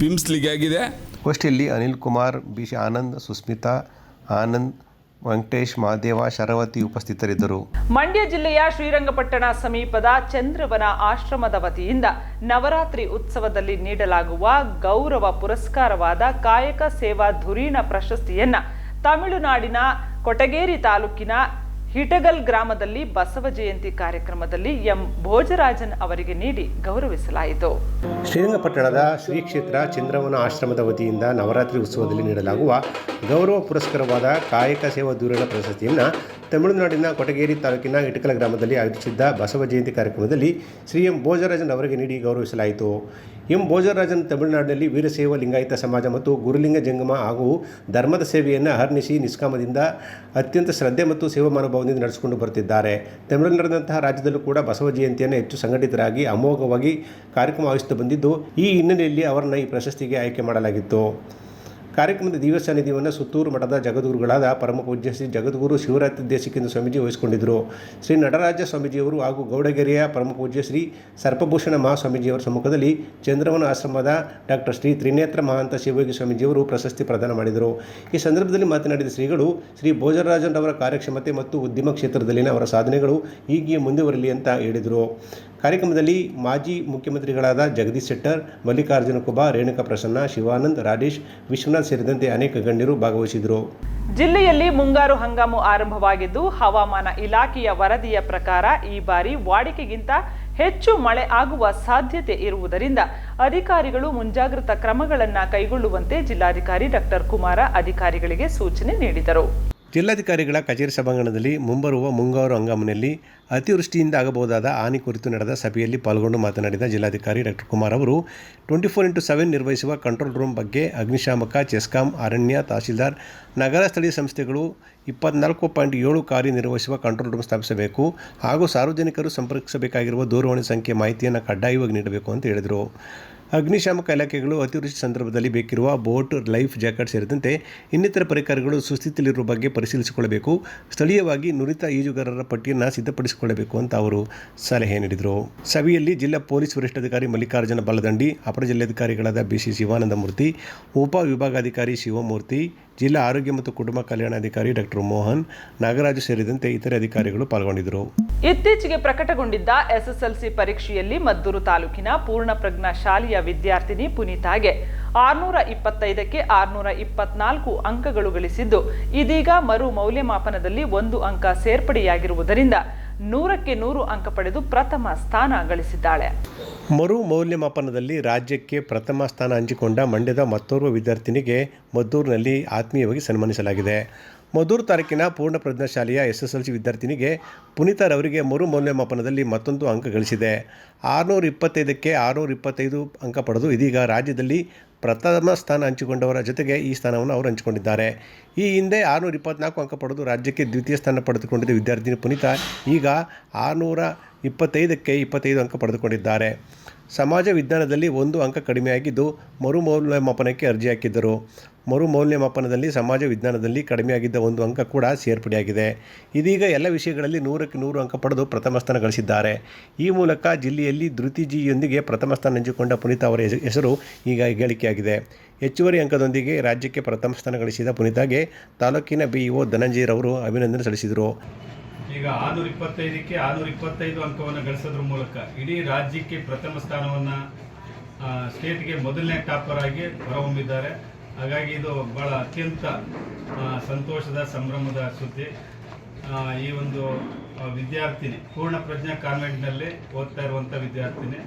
ಬಿಂಬಿಸ್ಲಿಕ್ಕೆ ಆಗಿದೆ ಗೋಷ್ಠಿಯಲ್ಲಿ ಅನಿಲ್ ಕುಮಾರ್, ಬಿ ಸಿ ಆನಂದ್, ಸುಸ್ಮಿತಾ, ಆನಂದ್ ವೆಂಕಟೇಶ್ ಮಹಾದೇವ ಶರವತಿ ಉಪಸ್ಥಿತರಿದ್ದರು. ಮಂಡ್ಯ ಜಿಲ್ಲೆಯ ಶ್ರೀರಂಗಪಟ್ಟಣ ಸಮೀಪದ ಚಂದ್ರವನ ಆಶ್ರಮದ ವತಿಯಿಂದ ನವರಾತ್ರಿ ಉತ್ಸವದಲ್ಲಿ ನೀಡಲಾಗುವ ಗೌರವ ಪುರಸ್ಕಾರವಾದ ಕಾಯಕ ಸೇವಾ ಧುರೀಣ ಪ್ರಶಸ್ತಿಯನ್ನ ತಮಿಳುನಾಡಿನ ಕೊಟಗೇರಿ ತಾಲೂಕಿನ ಹಿಟಗಲ್ ಗ್ರಾಮದಲ್ಲಿ ಬಸವ ಜಯಂತಿ ಕಾರ್ಯಕ್ರಮದಲ್ಲಿ ಎಂ. ಭೋಜರಾಜನ್ ಅವರಿಗೆ ನೀಡಿ ಗೌರವಿಸಲಾಯಿತು. ಶ್ರೀರಂಗಪಟ್ಟಣದ ಶ್ರೀ ಕ್ಷೇತ್ರ ಚಂದ್ರವನ ಆಶ್ರಮದ ವತಿಯಿಂದ ನವರಾತ್ರಿ ಉತ್ಸವದಲ್ಲಿ ನೀಡಲಾಗುವ ಗೌರವ ಪುರಸ್ಕಾರವಾದ ಕಾಯಕ ಸೇವಾ ದೂರಣ ಪ್ರಶಸ್ತಿಯನ್ನು ತಮಿಳುನಾಡಿನ ಕೊಟಗೇರಿ ತಾಲೂಕಿನ ಇಟಕಲ ಗ್ರಾಮದಲ್ಲಿ ಆಯೋಜಿಸಿದ್ದ ಬಸವ ಜಯಂತಿ ಕಾರ್ಯಕ್ರಮದಲ್ಲಿ ಶ್ರೀ ಎಂ ಭೋಜರಾಜನ್ ಅವರಿಗೆ ನೀಡಿ ಗೌರವಿಸಲಾಯಿತು. ಎಂ ಭೋಜರಾಜನ್ ತಮಿಳುನಾಡಿನಲ್ಲಿ ವೀರಸೇವ ಲಿಂಗಾಯತ ಸಮಾಜ ಮತ್ತು ಗುರುಲಿಂಗ ಜಂಗಮ ಹಾಗೂ ಧರ್ಮದ ಸೇವೆಯನ್ನು ಅಹರ್ನಿಶಿ ನಿಷ್ಕಾಮದಿಂದ ಅತ್ಯಂತ ಶ್ರದ್ಧೆ ಮತ್ತು ಸೇವಾ ಮನೋಭಾವದಿಂದ ನಡೆಸಿಕೊಂಡು ಬರುತ್ತಿದ್ದಾರೆ. ತಮಿಳುನಾಡಿನಂತಹ ರಾಜ್ಯದಲ್ಲೂ ಕೂಡ ಬಸವ ಜಯಂತಿಯನ್ನು ಹೆಚ್ಚು ಸಂಘಟಿತರಾಗಿ ಅಮೋಘವಾಗಿ ಕಾರ್ಯಕ್ರಮ ಆಯೋಜಿಸುತ್ತಾ ಬಂದಿದ್ದು, ಈ ಹಿನ್ನೆಲೆಯಲ್ಲಿ ಅವರನ್ನು ಈ ಪ್ರಶಸ್ತಿಗೆ ಆಯ್ಕೆ ಮಾಡಲಾಗಿತ್ತು. ಕಾರ್ಯಕ್ರಮದ ದಿವ್ಯ ನಿಧಿಯನ್ನು ಸುತ್ತೂರು ಮಠದ ಜಗದ್ಗುರುಗಳಾದ ಪರಮ ಪೂಜ್ಯ ಶ್ರೀ ಜಗದ್ಗುರು ಶಿವರಾತ್ರಿ ದೇಶಿಕೇಂದ್ರ ಸ್ವಾಮೀಜಿ ವಹಿಸಿಕೊಂಡಿದ್ದರು. ಶ್ರೀ ನಟರಾಜ ಸ್ವಾಮೀಜಿಯವರು ಹಾಗೂ ಗೌಡಗೆರೆಯ ಪರಮ ಪೂಜ್ಯ ಶ್ರೀ ಸರ್ಪಭೂಷಣ ಮಹಾಸ್ವಾಮೀಜಿಯವರ ಸಮ್ಮುಖದಲ್ಲಿ ಚಂದ್ರವನ ಆಶ್ರಮದ ಡಾಕ್ಟರ್ ಶ್ರೀ ತ್ರಿನೇತ್ರ ಮಹಾಂತ ಶಿವಯೋಗಿ ಸ್ವಾಮೀಜಿಯವರು ಪ್ರಶಸ್ತಿ ಪ್ರದಾನ ಮಾಡಿದರು. ಈ ಸಂದರ್ಭದಲ್ಲಿ ಮಾತನಾಡಿದ ಶ್ರೀಗಳು, ಶ್ರೀ ಭೋಜರಾಜನ್ ಅವರ ಕಾರ್ಯಕ್ಷಮತೆ ಮತ್ತು ಉದ್ಯಮ ಕ್ಷೇತ್ರದಲ್ಲಿನ ಅವರ ಸಾಧನೆಗಳು ಹೀಗೆ ಮುಂದುವರಲಿ ಅಂತ ಹೇಳಿದರು. ಕಾರ್ಯಕ್ರಮದಲ್ಲಿ ಮಾಜಿ ಮುಖ್ಯಮಂತ್ರಿಗಳಾದ ಜಗದೀಶ್ ಶೆಟ್ಟರ್, ಮಲ್ಲಿಕಾರ್ಜುನ ಕುಬಾ ರೇಣುಕಾ ಪ್ರಸನ್ನ, ಶಿವಾನಂದ್, ರಾಜೇಶ್, ವಿಶ್ವನಾಥ್ ಸೇರಿದಂತೆ ಅನೇಕ ಗಣ್ಯರು ಭಾಗವಹಿಸಿದರು. ಜಿಲ್ಲೆಯಲ್ಲಿ ಮುಂಗಾರು ಹಂಗಾಮು ಆರಂಭವಾಗಿದ್ದು, ಹವಾಮಾನ ಇಲಾಖೆಯ ವರದಿಯ ಪ್ರಕಾರ ಈ ಬಾರಿ ವಾಡಿಕೆಗಿಂತ ಹೆಚ್ಚು ಮಳೆ ಆಗುವ ಸಾಧ್ಯತೆ ಇರುವುದರಿಂದ ಅಧಿಕಾರಿಗಳು ಮುಂಜಾಗ್ರತಾ ಕ್ರಮಗಳನ್ನು ಕೈಗೊಳ್ಳುವಂತೆ ಜಿಲ್ಲಾಧಿಕಾರಿ ಡಾಕ್ಟರ್ ಕುಮಾರ ಅಧಿಕಾರಿಗಳಿಗೆ ಸೂಚನೆ ನೀಡಿದರು. ಜಿಲ್ಲಾಧಿಕಾರಿಗಳ ಕಚೇರಿ ಸಭಾಂಗಣದಲ್ಲಿ ಮುಂಬರುವ ಮುಂಗಾರು ಹಂಗಾಮಿನಲ್ಲಿ ಅತಿವೃಷ್ಟಿಯಿಂದ ಆಗಬಹುದಾದ ಹಾನಿ ಕುರಿತು ನಡೆದ ಸಭೆಯಲ್ಲಿ ಪಾಲ್ಗೊಂಡು ಮಾತನಾಡಿದ ಜಿಲ್ಲಾಧಿಕಾರಿ ಡಾಕ್ಟರ್ ಕುಮಾರ್ ಅವರು, ಟ್ವೆಂಟಿ ಫೋರ್ ಇಂಟು ಸೆವೆನ್ ನಿರ್ವಹಿಸುವ ಕಂಟ್ರೋಲ್ ರೂಮ್ ಬಗ್ಗೆ ಅಗ್ನಿಶಾಮಕ, ಚೆಸ್ಕಾಂ, ಅರಣ್ಯ ತಹಸೀಲ್ದಾರ್, ನಗರ ಸ್ಥಳೀಯ ಸಂಸ್ಥೆಗಳು ಇಪ್ಪತ್ನಾಲ್ಕು ಪಾಯಿಂಟ್ ಏಳು ಕಾರ್ಯನಿರ್ವಹಿಸುವ ಕಂಟ್ರೋಲ್ ರೂಮ್ ಸ್ಥಾಪಿಸಬೇಕು ಹಾಗೂ ಸಾರ್ವಜನಿಕರು ಸಂಪರ್ಕಿಸಬೇಕಾಗಿರುವ ದೂರವಾಣಿ ಸಂಖ್ಯೆ ಮಾಹಿತಿಯನ್ನು ಕಡ್ಡಾಯವಾಗಿ ನೀಡಬೇಕು ಅಂತ ಹೇಳಿದರು. ಅಗ್ನಿಶಾಮಕ ಇಲಾಖೆಗಳು ಅತಿವೃಷ್ಟಿ ಸಂದರ್ಭದಲ್ಲಿ ಬೇಕಿರುವ ಬೋಟ್, ಲೈಫ್ ಜಾಕೆಟ್ ಸೇರಿದಂತೆ ಇನ್ನಿತರ ಪರಿಕರಗಳು ಸುಸ್ಥಿತಿಯಲ್ಲಿರುವ ಬಗ್ಗೆ ಪರಿಶೀಲಿಸಿಕೊಳ್ಳಬೇಕು. ಸ್ಥಳೀಯವಾಗಿ ನುರಿತ ಈಜುಗಾರರ ಪಟ್ಟಿಯನ್ನು ಸಿದ್ಧಪಡಿಸಿಕೊಳ್ಳಬೇಕು ಅಂತ ಅವರು ಸಲಹೆ ನೀಡಿದರು. ಸಭೆಯಲ್ಲಿ ಜಿಲ್ಲಾ ಪೊಲೀಸ್ ವರಿಷ್ಠಾಧಿಕಾರಿ ಮಲ್ಲಿಕಾರ್ಜುನ ಬಲದಂಡಿ, ಅಪರ ಜಿಲ್ಲಾಧಿಕಾರಿಗಳಾದ ಬಿಸಿ ಶಿವಾನಂದಮೂರ್ತಿ, ಉಪ ವಿಭಾಗಾಧಿಕಾರಿ ಶಿವಮೂರ್ತಿ ಜಿಲ್ಲಾ ಆರೋಗ್ಯ ಮತ್ತು ಕುಟುಂಬ ಕಲ್ಯಾಣಾಧಿಕಾರಿ ಡಾಕ್ಟರ್ ಮೋಹನ್ ನಾಗರಾಜು ಸೇರಿದಂತೆ ಇತರೆ ಅಧಿಕಾರಿಗಳು ಪಾಲ್ಗೊಂಡಿದ್ದರು. ಇತ್ತೀಚೆಗೆ ಪ್ರಕಟಗೊಂಡಿದ್ದ ಎಸ್ಎಸ್ಎಲ್ಸಿ ಪರೀಕ್ಷೆಯಲ್ಲಿ ಮದ್ದೂರು ತಾಲೂಕಿನ ಪೂರ್ಣ ಪ್ರಜ್ಞಾ ಶಾಲೆಯ ವಿದ್ಯಾರ್ಥಿನಿ ಪುನೀತಾಗೆ ಆರ್ನೂರ ಇಪ್ಪತ್ತೈದಕ್ಕೆ ಆರ್ನೂರ ಇಪ್ಪತ್ನಾಲ್ಕು ಅಂಕಗಳು ಗಳಿಸಿದ್ದು, ಇದೀಗ ಮರು ಮೌಲ್ಯಮಾಪನದಲ್ಲಿ ಒಂದು ಅಂಕ ಸೇರ್ಪಡೆಯಾಗಿರುವುದರಿಂದ ನೂರಕ್ಕೆ ನೂರು ಅಂಕ ಪಡೆದು ಪ್ರಥಮ ಸ್ಥಾನ ಗಳಿಸಿದ್ದಾಳೆ. ಮರು ಮೌಲ್ಯಮಾಪನದಲ್ಲಿ ರಾಜ್ಯಕ್ಕೆ ಪ್ರಥಮ ಸ್ಥಾನ ಹಂಚಿಕೊಂಡ ಮಂಡ್ಯದ ಮತ್ತೋರ್ವ ವಿದ್ಯಾರ್ಥಿನಿಗೆ ಮದ್ದೂರಿನಲ್ಲಿ ಆತ್ಮೀಯವಾಗಿ ಸನ್ಮಾನಿಸಲಾಗಿದೆ. ಮದ್ದೂರು ತಾಲೂಕಿನ ಪೂರ್ಣ ಪ್ರಜ್ಞಾ ಶಾಲೆಯ ಎಸ್ ಎಸ್ ಎಲ್ ಸಿ ವಿದ್ಯಾರ್ಥಿನಿಗೆ ಮರು ಮೌಲ್ಯಮಾಪನದಲ್ಲಿ ಮತ್ತೊಂದು ಅಂಕ ಗಳಿಸಿದೆ. ಆರುನೂರ ಇಪ್ಪತ್ತೈದಕ್ಕೆ ಆರುನೂರ ಇಪ್ಪತ್ತೈದು ಅಂಕ ಪಡೆದು ಇದೀಗ ರಾಜ್ಯದಲ್ಲಿ ಪ್ರಥಮ ಸ್ಥಾನ ಹಂಚಿಕೊಂಡವರ ಜೊತೆಗೆ ಈ ಸ್ಥಾನವನ್ನು ಅವರು ಹಂಚಿಕೊಂಡಿದ್ದಾರೆ. ಈ ಹಿಂದೆ ಆರುನೂರ ಇಪ್ಪತ್ನಾಲ್ಕು ಅಂಕ ಪಡೆದು ರಾಜ್ಯಕ್ಕೆ ದ್ವಿತೀಯ ಸ್ಥಾನ ಪಡೆದುಕೊಂಡಿದ್ದ ವಿದ್ಯಾರ್ಥಿನಿ ಪುನೀತ ಈಗ ಆರುನೂರ ಇಪ್ಪತ್ತೈದಕ್ಕೆ ಇಪ್ಪತ್ತೈದು ಅಂಕ ಪಡೆದುಕೊಂಡಿದ್ದಾರೆ. ಸಮಾಜ ವಿಜ್ಞಾನದಲ್ಲಿ ಒಂದು ಅಂಕ ಕಡಿಮೆಯಾಗಿದ್ದು ಮರುಮೌಲ್ಯಮಾಪನಕ್ಕೆ ಅರ್ಜಿ ಹಾಕಿದ್ದರು ಮರು ಮೌಲ್ಯಮಾಪನದಲ್ಲಿ ಸಮಾಜ ವಿಜ್ಞಾನದಲ್ಲಿ ಕಡಿಮೆಯಾಗಿದ್ದ ಒಂದು ಅಂಕ ಕೂಡ ಸೇರ್ಪಡೆಯಾಗಿದೆ. ಇದೀಗ ಎಲ್ಲ ವಿಷಯಗಳಲ್ಲಿ ನೂರಕ್ಕೆ ನೂರು ಅಂಕ ಪಡೆದು ಪ್ರಥಮ ಸ್ಥಾನ ಗಳಿಸಿದ್ದಾರೆ. ಈ ಮೂಲಕ ಜಿಲ್ಲೆಯಲ್ಲಿ ಧೃತಿಜಿಯೊಂದಿಗೆ ಪ್ರಥಮ ಸ್ಥಾನ ಹಂಚಿಕೊಂಡ ಪುನೀತ್ ಅವರ ಹೆಸ- ಹೆಸರು ಈಗ ಗಳಿಕೆಯಾಗಿದೆ ಹೆಚ್ಚುವರಿ ಅಂಕದೊಂದಿಗೆ ರಾಜ್ಯಕ್ಕೆ ಪ್ರಥಮ ಸ್ಥಾನ ಗಳಿಸಿದ ಪುನೀತಾಗೆ ತಾಲೂಕಿನ ಬಿಇಒ ಧನಂಜಯರವರು ಅಭಿನಂದನೆ ಸಲ್ಲಿಸಿದರು. ಈಗ ಆರುನೂರ ಇಪ್ಪತ್ತೈದಕ್ಕೆ ಆರುನೂರ ಇಪ್ಪತ್ತೈದು ಅಂಕವನ್ನು ಗಳಿಸೋದ್ರ ಮೂಲಕ ಇಡೀ ರಾಜ್ಯಕ್ಕೆ ಪ್ರಥಮ ಸ್ಥಾನವನ್ನು ಸ್ಟೇಟ್ಗೆ ಮೊದಲನೇ ಟಾಪರ್ ಆಗಿ ಹೊರಹೊಮ್ಮಿದ್ದಾರೆ. ಹಾಗಾಗಿ ಇದು ಬಹಳ ಅತ್ಯಂತ ಸಂತೋಷದ, ಸಂಭ್ರಮದ ಸುದ್ದಿ. ಈ ಒಂದು ವಿದ್ಯಾರ್ಥಿನಿ, ಪೂರ್ಣ ಪ್ರಜ್ಞಾ ಕಾನ್ವೆಂಟ್ನಲ್ಲಿ ಓದ್ತಾ ಇರುವಂಥ ವಿದ್ಯಾರ್ಥಿನಿ.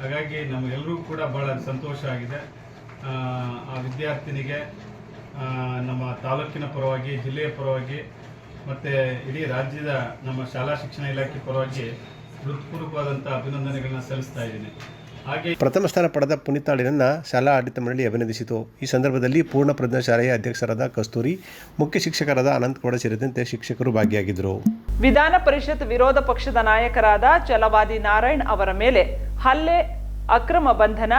ಹಾಗಾಗಿ ನಮಗೆಲ್ಲರೂ ಕೂಡ ಬಹಳ ಸಂತೋಷ ಆಗಿದೆ. ಆ ವಿದ್ಯಾರ್ಥಿನಿಗೆ ನಮ್ಮ ತಾಲೂಕಿನ ಪರವಾಗಿ, ಜಿಲ್ಲೆಯ ಪರವಾಗಿ, ಮತ್ತು ಇಡೀ ರಾಜ್ಯದ ನಮ್ಮ ಶಾಲಾ ಶಿಕ್ಷಣ ಇಲಾಖೆ ಪರವಾಗಿ ಹೃತ್ಪೂರ್ವಕವಾದಂಥ ಅಭಿನಂದನೆಗಳನ್ನ ಸಲ್ಲಿಸ್ತಾ ಇದ್ದೀನಿ. ಹಾಗೆ ಪ್ರಥಮ ಸ್ಥಾನ ಪಡೆದ ಪುನೀತಾಳಿನನ್ನು ಶಾಲಾ ಆಡಳಿತ ಮಂಡಳಿ ಅಭಿನಂದಿಸಿತು. ಈ ಸಂದರ್ಭದಲ್ಲಿ ಪೂರ್ಣ ಪ್ರಜ್ಞಾ ಶಾಲೆಯ ಅಧ್ಯಕ್ಷರಾದ ಕಸ್ತೂರಿ ಮುಖ್ಯ ಶಿಕ್ಷಕರಾದ ಅನಂತಗೌಡ ಸೇರಿದಂತೆ ಶಿಕ್ಷಕರು ಭಾಗಿಯಾಗಿದ್ದರು. ವಿಧಾನ ಪರಿಷತ್ ವಿರೋಧ ಪಕ್ಷದ ನಾಯಕರಾದ ಛಲವಾದಿ ನಾರಾಯಣ್ ಅವರ ಮೇಲೆ ಹಲ್ಲೆ ಅಕ್ರಮ ಬಂಧನ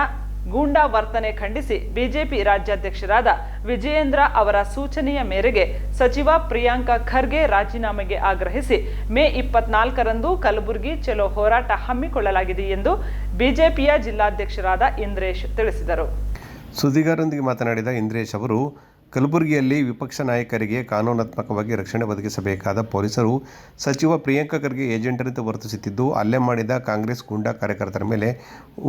ಗೂಂಡಾ ವರ್ತನೆ ಖಂಡಿಸಿ ಬಿಜೆಪಿ ರಾಜ್ಯಾಧ್ಯಕ್ಷರಾದ ವಿಜಯೇಂದ್ರ ಅವರ ಸೂಚನೆಯ ಮೇರೆಗೆ ಸಚಿವ ಪ್ರಿಯಾಂಕ ಖರ್ಗೆ ರಾಜೀನಾಮೆಗೆ ಆಗ್ರಹಿಸಿ ಮೇ ಇಪ್ಪತ್ನಾಲ್ಕರಂದು ಕಲಬುರಗಿ ಚಲೋ ಹೋರಾಟ ಹಮ್ಮಿಕೊಳ್ಳಲಾಗಿದೆ ಎಂದು ಬಿಜೆಪಿಯ ಜಿಲ್ಲಾಧ್ಯಕ್ಷರಾದ ಇಂದ್ರೇಶ್ ತಿಳಿಸಿದರು. ಸುದ್ದಿಗಾರರೊಂದಿಗೆ ಮಾತನಾಡಿದ ಇಂದ್ರೇಶ್ ಅವರು ಕಲಬುರಗಿಯಲ್ಲಿ ವಿಪಕ್ಷ ನಾಯಕರಿಗೆ ಕಾನೂನಾತ್ಮಕವಾಗಿ ರಕ್ಷಣೆ ಒದಗಿಸಬೇಕಾದ ಪೊಲೀಸರು ಸಚಿವ ಪ್ರಿಯಾಂಕ ಖರ್ಗೆ ಏಜೆಂಟರಂತೆ ವರ್ತಿಸುತ್ತಿದ್ದು ಹಲ್ಲೆ ಮಾಡಿದ ಕಾಂಗ್ರೆಸ್ ಗೂಂಡಾ ಕಾರ್ಯಕರ್ತರ ಮೇಲೆ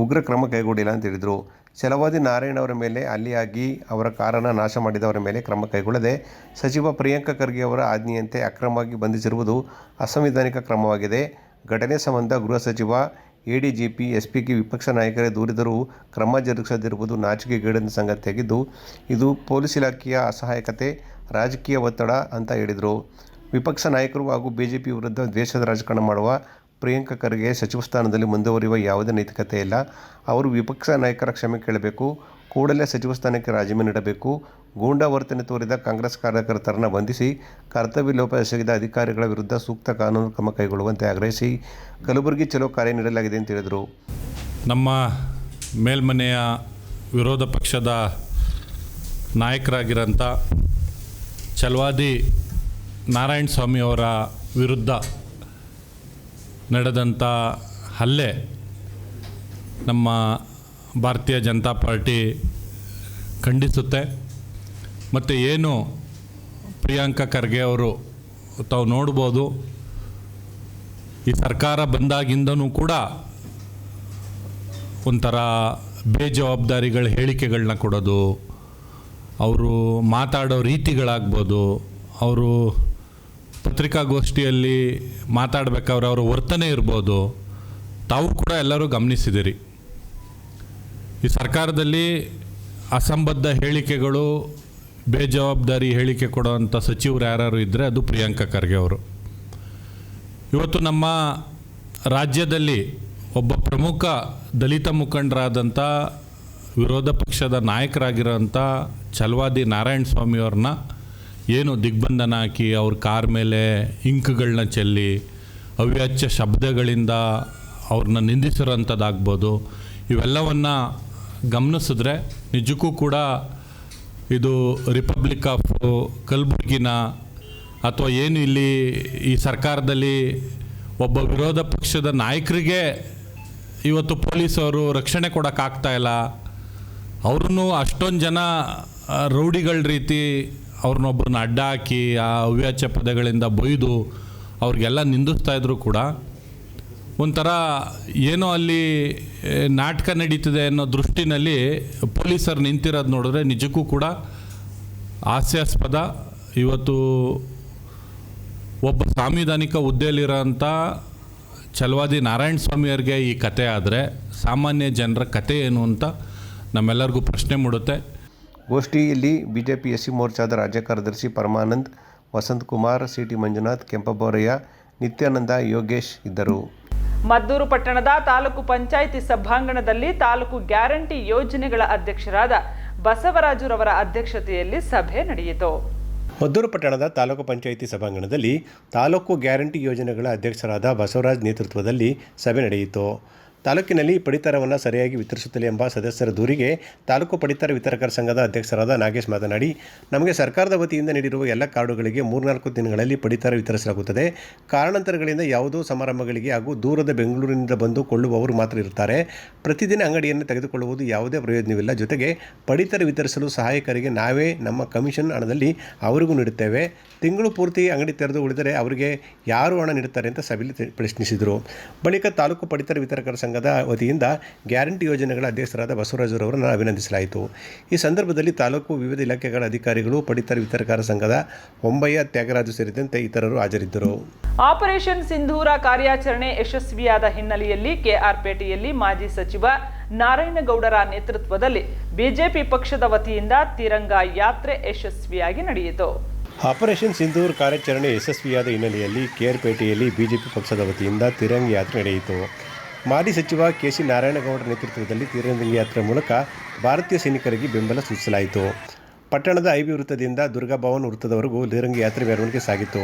ಉಗ್ರ ಕ್ರಮ ಕೈಗೊಂಡಿಲ್ಲ ಅಂತ ಹೇಳಿದರು. ಛಲವಾದಿ ನಾರಾಯಣ ಅವರ ಮೇಲೆ ಅಲ್ಲಿಯಾಗಿ ಅವರ ಕಾರನ್ನು ನಾಶ ಮಾಡಿದವರ ಮೇಲೆ ಕ್ರಮ ಕೈಗೊಳ್ಳದೆ, ಸಚಿವ ಪ್ರಿಯಾಂಕ ಖರ್ಗೆ ಅವರ ಆಜ್ಞೆಯಂತೆ ಅಕ್ರಮವಾಗಿ ಬಂಧಿಸಿರುವುದು ಅಸಂವಿಧಾನಿಕ ಕ್ರಮವಾಗಿದೆ. ಘಟನೆ ಸಂಬಂಧ ಗೃಹ ಸಚಿವ ಎಡಿಜಿಪಿ, ಎಸ್ಪಿಗೆ ವಿಪಕ್ಷ ನಾಯಕರೇ ದೂರಿದರೂ ಕ್ರಮ ಜರುಗಿಸದಿರುವುದು ನಾಚಿಕೆಗೇಡಿನ ಸಂಗತಿಯಾಗಿದ್ದು, ಇದು ಪೊಲೀಸ್ ಇಲಾಖೆಯ ಅಸಹಾಯಕತೆ, ರಾಜಕೀಯ ಒತ್ತಡ ಅಂತ ಹೇಳಿದರು. ವಿಪಕ್ಷ ನಾಯಕರು ಹಾಗೂ ಬಿಜೆಪಿ ವಿರುದ್ಧ ದ್ವೇಷದ ರಾಜಕಾರಣ ಮಾಡುವ ಪ್ರಿಯಾಂಕ ಖರ್ಗೆ ಸಚಿವ ಸ್ಥಾನದಲ್ಲಿ ಮುಂದುವರಿಯುವ ಯಾವುದೇ ನೈತಿಕತೆ ಇಲ್ಲ. ಅವರು ವಿಪಕ್ಷ ನಾಯಕರ ಕ್ಷಮೆ ಕೇಳಬೇಕು, ಕೂಡಲೇ ಸಚಿವ ಸ್ಥಾನಕ್ಕೆ ರಾಜೀನಾಮೆ ನೀಡಬೇಕು ಗೂಂಡಾ ವರ್ತನೆ ತೋರಿದ ಕಾಂಗ್ರೆಸ್ ಕಾರ್ಯಕರ್ತರನ್ನು ಬಂಧಿಸಿ ಕರ್ತವ್ಯ ಲೋಪ ಎಸಗಿದ ಅಧಿಕಾರಿಗಳ ವಿರುದ್ಧ ಸೂಕ್ತ ಕಾನೂನು ಕ್ರಮ ಕೈಗೊಳ್ಳುವಂತೆ ಆಗ್ರಹಿಸಿ ಕಲಬುರಗಿ ಚಲೋ ಕಾರ್ಯ ನೀಡಲಾಗಿದೆ ಅಂತ ಹೇಳಿದರು. ನಮ್ಮ ಮೇಲ್ಮನೆಯ ವಿರೋಧ ಪಕ್ಷದ ನಾಯಕರಾಗಿರೋಂಥ ಚಲವಾದಿ ನಾರಾಯಣ ಸ್ವಾಮಿ ಅವರ ವಿರುದ್ಧ ನಡೆದಂಥ ಹಲ್ಲೆ ನಮ್ಮ ಭಾರತೀಯ ಜನತಾ ಪಾರ್ಟಿ ಖಂಡಿಸುತ್ತೆ. ಮತ್ತು ಏನು? ಪ್ರಿಯಾಂಕ ಖರ್ಗೆ ಅವರು ತಾವು ನೋಡ್ಬೋದು. ಈ ಸರ್ಕಾರ ಬಂದಾಗಿಂದನೂ ಕೂಡ ಒಂಥರ ಬೇಜವಾಬ್ದಾರಿಗಳ ಹೇಳಿಕೆಗಳನ್ನ ಕೊಡೋದು, ಅವರು ಮಾತಾಡೋ ರೀತಿಗಳಾಗ್ಬೋದು, ಅವರು ಪತ್ರಿಕಾಗೋಷ್ಠಿಯಲ್ಲಿ ಮಾತಾಡಬೇಕಾದ್ರೆ ಅವರ ವರ್ತನೆ ಇರ್ಬೋದು. ತಾವು ಕೂಡ ಎಲ್ಲರೂ ಗಮನಿಸಿದಿರಿ. ಈ ಸರ್ಕಾರದಲ್ಲಿ ಅಸಂಬದ್ಧ ಹೇಳಿಕೆಗಳು ಬೇಜವಾಬ್ದಾರಿ ಹೇಳಿಕೆ ಕೊಡುವಂಥ ಸಚಿವರು ಯಾರು ಇದ್ದರೆ ಅದು ಪ್ರಿಯಾಂಕ ಖರ್ಗೆ ಅವರು. ಇವತ್ತು ನಮ್ಮ ರಾಜ್ಯದಲ್ಲಿ ಒಬ್ಬ ಪ್ರಮುಖ ದಲಿತ ಮುಖಂಡರಾದಂಥ ವಿರೋಧ ಪಕ್ಷದ ನಾಯಕರಾಗಿರೋಂಥ ಛಲವಾದಿ ನಾರಾಯಣ ಸ್ವಾಮಿಯವ್ರನ್ನ ಏನು ದಿಗ್ಬಂಧನ ಹಾಕಿ ಅವ್ರ ಕಾರ್ ಮೇಲೆ ಇಂಕ್ಗಳನ್ನ ಚೆಲ್ಲಿ ಅವ್ಯಾಚ್ಯ ಶಬ್ದಗಳಿಂದ ಅವ್ರನ್ನ ನಿಂದಿಸಿರೋಂಥದ್ದಾಗ್ಬೋದು ಇವೆಲ್ಲವನ್ನು ಗಮನಿಸಿದ್ರೆ ನಿಜಕ್ಕೂ ಕೂಡ ಇದು ರಿಪಬ್ಲಿಕ್ ಆಫ್ ಕಲಬುರ್ಗಿನ ಅಥವಾ ಏನು ಇಲ್ಲಿ ಈ ಸರ್ಕಾರದಲ್ಲಿ ಒಬ್ಬ ವಿರೋಧ ಪಕ್ಷದ ನಾಯಕರಿಗೆ ಇವತ್ತು ಪೊಲೀಸವರು ರಕ್ಷಣೆ ಕೊಡೋಕ್ಕಾಗ್ತಾ ಇಲ್ಲ. ಅವ್ರನ್ನೂ ಅಷ್ಟೊಂದು ಜನ ರೌಡಿಗಳ ರೀತಿ ಅವ್ರನ್ನೊಬ್ಬರನ್ನ ಅಡ್ಡ ಹಾಕಿ ಆ ಅವ್ಯಾಚ್ಯ ಪದಗಳಿಂದ ಬೊಯ್ದು ಅವ್ರಿಗೆಲ್ಲ ನಿಂದಿಸ್ತಾ ಇದ್ರು ಕೂಡ. ಒಂಥರ ಏನೋ ಅಲ್ಲಿ ನಾಟಕ ನಡೀತಿದೆ ಅನ್ನೋ ದೃಷ್ಟಿನಲ್ಲಿ ಪೊಲೀಸರು ನಿಂತಿರೋದು ನೋಡಿದ್ರೆ ನಿಜಕ್ಕೂ ಕೂಡ ಹಾಸ್ಯಾಸ್ಪದ. ಇವತ್ತು ಒಬ್ಬ ಸಾಂವಿಧಾನಿಕ ಹುದ್ದೆಯಲ್ಲಿರೋಂಥ ಛಲವಾದಿ ನಾರಾಯಣ ಸ್ವಾಮಿಯವ್ರಿಗೆ ಈ ಕತೆ ಆದರೆ ಸಾಮಾನ್ಯ ಜನರ ಕತೆ ಏನು ಅಂತ ನಮ್ಮೆಲ್ಲರಿಗೂ ಪ್ರಶ್ನೆ ಮೂಡುತ್ತೆ. ಗೋಷ್ಠಿಯಲ್ಲಿ B J P S C ಮೋರ್ಚಾದ ರಾಜ್ಯ ಕಾರ್ಯದರ್ಶಿ ಪರಮಾನಂದ್, ವಸಂತ್ ಕುಮಾರ್, ಸಿಟಿ ಮಂಜುನಾಥ್, ಕೆಂಪಬೋರಯ್ಯ, ನಿತ್ಯಾನಂದ ಯೋಗೇಶ್ ಇದ್ದರು. ಮದ್ದೂರು ಪಟ್ಟಣದ ತಾಲೂಕು ಪಂಚಾಯಿತಿ ಸಭಾಂಗಣದಲ್ಲಿ ತಾಲೂಕು ಗ್ಯಾರಂಟಿ ಯೋಜನೆಗಳ ಅಧ್ಯಕ್ಷರಾದ ಬಸವರಾಜುರವರ ಅಧ್ಯಕ್ಷತೆಯಲ್ಲಿ ಸಭೆ ನಡೆಯಿತು. ಮದ್ದೂರು ಪಟ್ಟಣದ ತಾಲೂಕು ಪಂಚಾಯಿತಿ ಸಭಾಂಗಣದಲ್ಲಿ ತಾಲೂಕು ಗ್ಯಾರಂಟಿ ಯೋಜನೆಗಳ ಅಧ್ಯಕ್ಷರಾದ ಬಸವರಾಜ್ ನೇತೃತ್ವದಲ್ಲಿ ಸಭೆ ನಡೆಯಿತು. ತಾಲೂಕಿನಲ್ಲಿ ಪಡಿತರವನ್ನು ಸರಿಯಾಗಿ ವಿತರಿಸುತ್ತಿಲ್ಲ ಎಂಬ ಸದಸ್ಯರ ದೂರಿಗೆ ತಾಲೂಕು ಪಡಿತರ ವಿತರಕರ ಸಂಘದ ಅಧ್ಯಕ್ಷರಾದ ನಾಗೇಶ್ ಮಾತನಾಡಿ, ನಮಗೆ ಸರ್ಕಾರದ ವತಿಯಿಂದ ನೀಡಿರುವ ಎಲ್ಲ ಕಾರ್ಡುಗಳಿಗೆ ಮೂರ್ನಾಲ್ಕು ದಿನಗಳಲ್ಲಿ ಪಡಿತರ ವಿತರಿಸಲಾಗುತ್ತದೆ. ಕಾರಣಾಂತರಗಳಿಂದ ಯಾವುದೋ ಸಮಾರಂಭಗಳಿಗೆ ಹಾಗೂ ದೂರದ ಬೆಂಗಳೂರಿನಿಂದ ಬಂದು ಕೊಳ್ಳುವವರು ಮಾತ್ರ ಇರುತ್ತಾರೆ. ಪ್ರತಿದಿನ ಅಂಗಡಿಯನ್ನು ತೆಗೆದುಕೊಳ್ಳುವುದು ಯಾವುದೇ ಪ್ರಯೋಜನವಿಲ್ಲ. ಜೊತೆಗೆ ಪಡಿತರ ವಿತರಿಸಲು ಸಹಾಯಕರಿಗೆ ನಾವೇ ನಮ್ಮ ಕಮಿಷನ್ ಹಣದಲ್ಲಿ ಅವರಿಗೂ ನೀಡುತ್ತೇವೆ. ತಿಂಗಳು ಪೂರ್ತಿ ಅಂಗಡಿ ತೆರೆದು ಉಳಿದರೆ ಅವರಿಗೆ ಯಾರು ಹಣ ನೀಡುತ್ತಾರೆ ಅಂತ ಸಭೆಯಲ್ಲಿ ಪ್ರಶ್ನಿಸಿದರು. ಬಳಿಕ ತಾಲೂಕು ಪಡಿತರ ವಿತರಕರ ಸಂಘದ ವತಿಯಿಂದ ಗ್ಯಾರಂಟಿ ಯೋಜನೆಗಳ ಅಧ್ಯಕ್ಷರಾದ ಬಸವರಾಜರವರನ್ನು ಅಭಿನಂದಿಸಲಾಯಿತು. ಈ ಸಂದರ್ಭದಲ್ಲಿ ತಾಲೂಕು ವಿವಿಧ ಇಲಾಖೆಗಳ ಅಧಿಕಾರಿಗಳು ಪಡಿತರ ವಿತರಕರ ಸಂಘದ ಒಂಬಯ್ಯ ತ್ಯಾಗರಾಜು ಸೇರಿದಂತೆ ಇತರರು ಹಾಜರಿದ್ದರು. ಆಪರೇಷನ್ ಸಿಂಧೂರ ಕಾರ್ಯಾಚರಣೆ ಯಶಸ್ವಿಯಾದ ಹಿನ್ನೆಲೆಯಲ್ಲಿ ಕೆಆರ್ಪೇಟೆಯಲ್ಲಿ ಮಾಜಿ ಸಚಿವ ನಾರಾಯಣಗೌಡರ ನೇತೃತ್ವದಲ್ಲಿ ಬಿಜೆಪಿ ಪಕ್ಷದ ವತಿಯಿಂದ ತಿರಂಗ ಯಾತ್ರೆ ಯಶಸ್ವಿಯಾಗಿ ನಡೆಯಿತು. ಆಪರೇಷನ್ ಸಿಂಧೂರ್ ಕಾರ್ಯಾಚರಣೆ ಯಶಸ್ವಿಯಾದ ಹಿನ್ನೆಲೆಯಲ್ಲಿ ಕೇರ್ಪೇಟೆಯಲ್ಲಿ ಬಿಜೆಪಿ ಪಕ್ಷದ ವತಿಯಿಂದ ತಿರಂಗ ಯಾತ್ರೆ ನಡೆಯಿತು. ಮಾಜಿ ಸಚಿವ ಕೆ ಸಿ ನಾರಾಯಣಗೌಡ ನೇತೃತ್ವದಲ್ಲಿ ತೀರಂಗ ಯಾತ್ರೆ ಮೂಲಕ ಭಾರತೀಯ ಸೈನಿಕರಿಗೆ ಬೆಂಬಲ ಸೂಚಿಸಲಾಯಿತು. ಪಟ್ಟಣದ ಐಬಿ ವೃತ್ತದಿಂದ ದುರ್ಗಾಭವನ್ ವೃತ್ತದವರೆಗೂ ತೀರಂಗ ಯಾತ್ರೆ ಮೆರವಣಿಗೆ ಸಾಗಿತು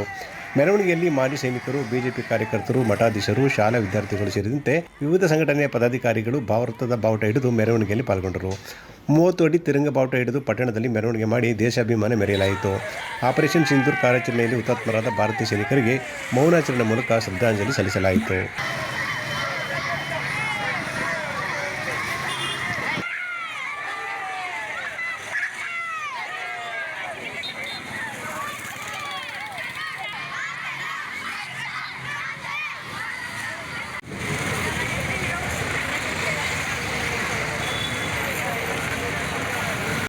ಮೆರವಣಿಗೆಯಲ್ಲಿ ಮಾಜಿ ಸೈನಿಕರು, ಬಿಜೆಪಿ ಕಾರ್ಯಕರ್ತರು, ಮಠಾಧೀಶರು, ಶಾಲಾ ವಿದ್ಯಾರ್ಥಿಗಳು ಸೇರಿದಂತೆ ವಿವಿಧ ಸಂಘಟನೆಯ ಪದಾಧಿಕಾರಿಗಳು ಭಾವವೃತ್ತದ ಬಾವುಟ ಹಿಡಿದು ಮೆರವಣಿಗೆಯಲ್ಲಿ ಪಾಲ್ಗೊಂಡರು. ಮೂವತ್ತು ಅಡಿ ತಿರಂಗ ಬಾವುಟ ಹಿಡಿದು ಪಟ್ಟಣದಲ್ಲಿ ಮೆರವಣಿಗೆ ಮಾಡಿ ದೇಶಾಭಿಮಾನ ಮೆರೆಯಲಾಯಿತು. ಆಪರೇಷನ್ ಸಿಂಧೂರ್ ಕಾರ್ಯಾಚರಣೆಯಲ್ಲಿ ಹುತಾತ್ಮರಾದ ಭಾರತೀಯ ಸೈನಿಕರಿಗೆ ಮೌನಾಚರಣೆ ಮೂಲಕ ಶ್ರದ್ಧಾಂಜಲಿ ಸಲ್ಲಿಸಲಾಯಿತು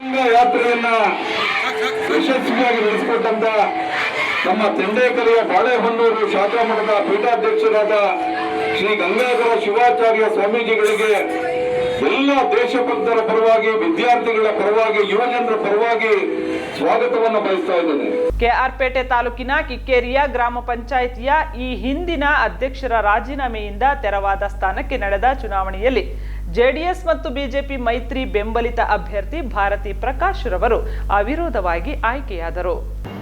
ತಿರಂಗ ಯಾತ್ರೆಯನ್ನ ಯಶಸ್ವಿಯಾಗಿ ನಡೆಸಿಕೊಟ್ಟಂತ ನಮ್ಮ ತೆಂಡೇಕರೆಯ ಬಾಳೆಹೊನ್ನೂರು ಶಾಖಾ ಮಠದ ಪೀಠಾಧ್ಯಕ್ಷರಾದ ಶ್ರೀ ಗಂಗಾಧರ ಶಿವಾಚಾರ್ಯ ಸ್ವಾಮೀಜಿಗಳಿಗೆ ಎಲ್ಲ ದೇಶಭಕ್ತರ ಪರವಾಗಿ, ವಿದ್ಯಾರ್ಥಿಗಳ ಪರವಾಗಿ ಯುವಜನರ ಪರವಾಗಿ ಸ್ವಾಗತವನ್ನು ಬಯಸ್ತಾ ಇದ್ದೇನೆ. ಕೆಆರ್ಪೇಟೆ ತಾಲೂಕಿನ ಕಿಕ್ಕೇರಿಯ ಗ್ರಾಮ ಪಂಚಾಯಿತಿಯ ಈ ಹಿಂದಿನ ಅಧ್ಯಕ್ಷರ ರಾಜೀನಾಮೆಯಿಂದ ತೆರವಾದ ಸ್ಥಾನಕ್ಕೆ ನಡೆದ ಚುನಾವಣೆಯಲ್ಲಿ ಜೆಡಿಎಸ್ ಮತ್ತು ಬಿಜೆಪಿ ಮೈತ್ರಿ ಬೆಂಬಲಿತ ಅಭ್ಯರ್ಥಿ ಭಾರತಿ ಪ್ರಕಾಶ್ ರವರು ಅವಿರೋಧವಾಗಿ ಆಯ್ಕೆಯಾದರು.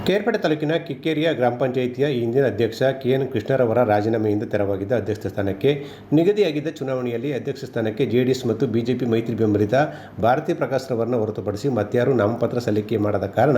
ಕೇರ್ಪೇಟೆ ತಾಲೂಕಿನ ಕಿಕ್ಕೇರಿಯ ಗ್ರಾಮ ಪಂಚಾಯಿತಿಯ ಹಿಂದಿನ ಅಧ್ಯಕ್ಷ ಕೆ ಎನ್ ಕೃಷ್ಣರವರ ರಾಜೀನಾಮೆಯಿಂದ ತೆರವಾಗಿದ್ದ ಅಧ್ಯಕ್ಷ ಸ್ಥಾನಕ್ಕೆ ನಿಗದಿಯಾಗಿದ್ದ ಚುನಾವಣೆಯಲ್ಲಿ ಅಧ್ಯಕ್ಷ ಸ್ಥಾನಕ್ಕೆ ಜೆಡಿಎಸ್ ಮತ್ತು ಬಿಜೆಪಿ ಮೈತ್ರಿ ಬೆಂಬಲಿತ ಭಾರತಿ ಪ್ರಕಾಶ್ ರವರನ್ನು ಹೊರತುಪಡಿಸಿ ಮತ್ತಾರು ನಾಮಪತ್ರ ಸಲ್ಲಿಕೆ ಮಾಡದ ಕಾರಣ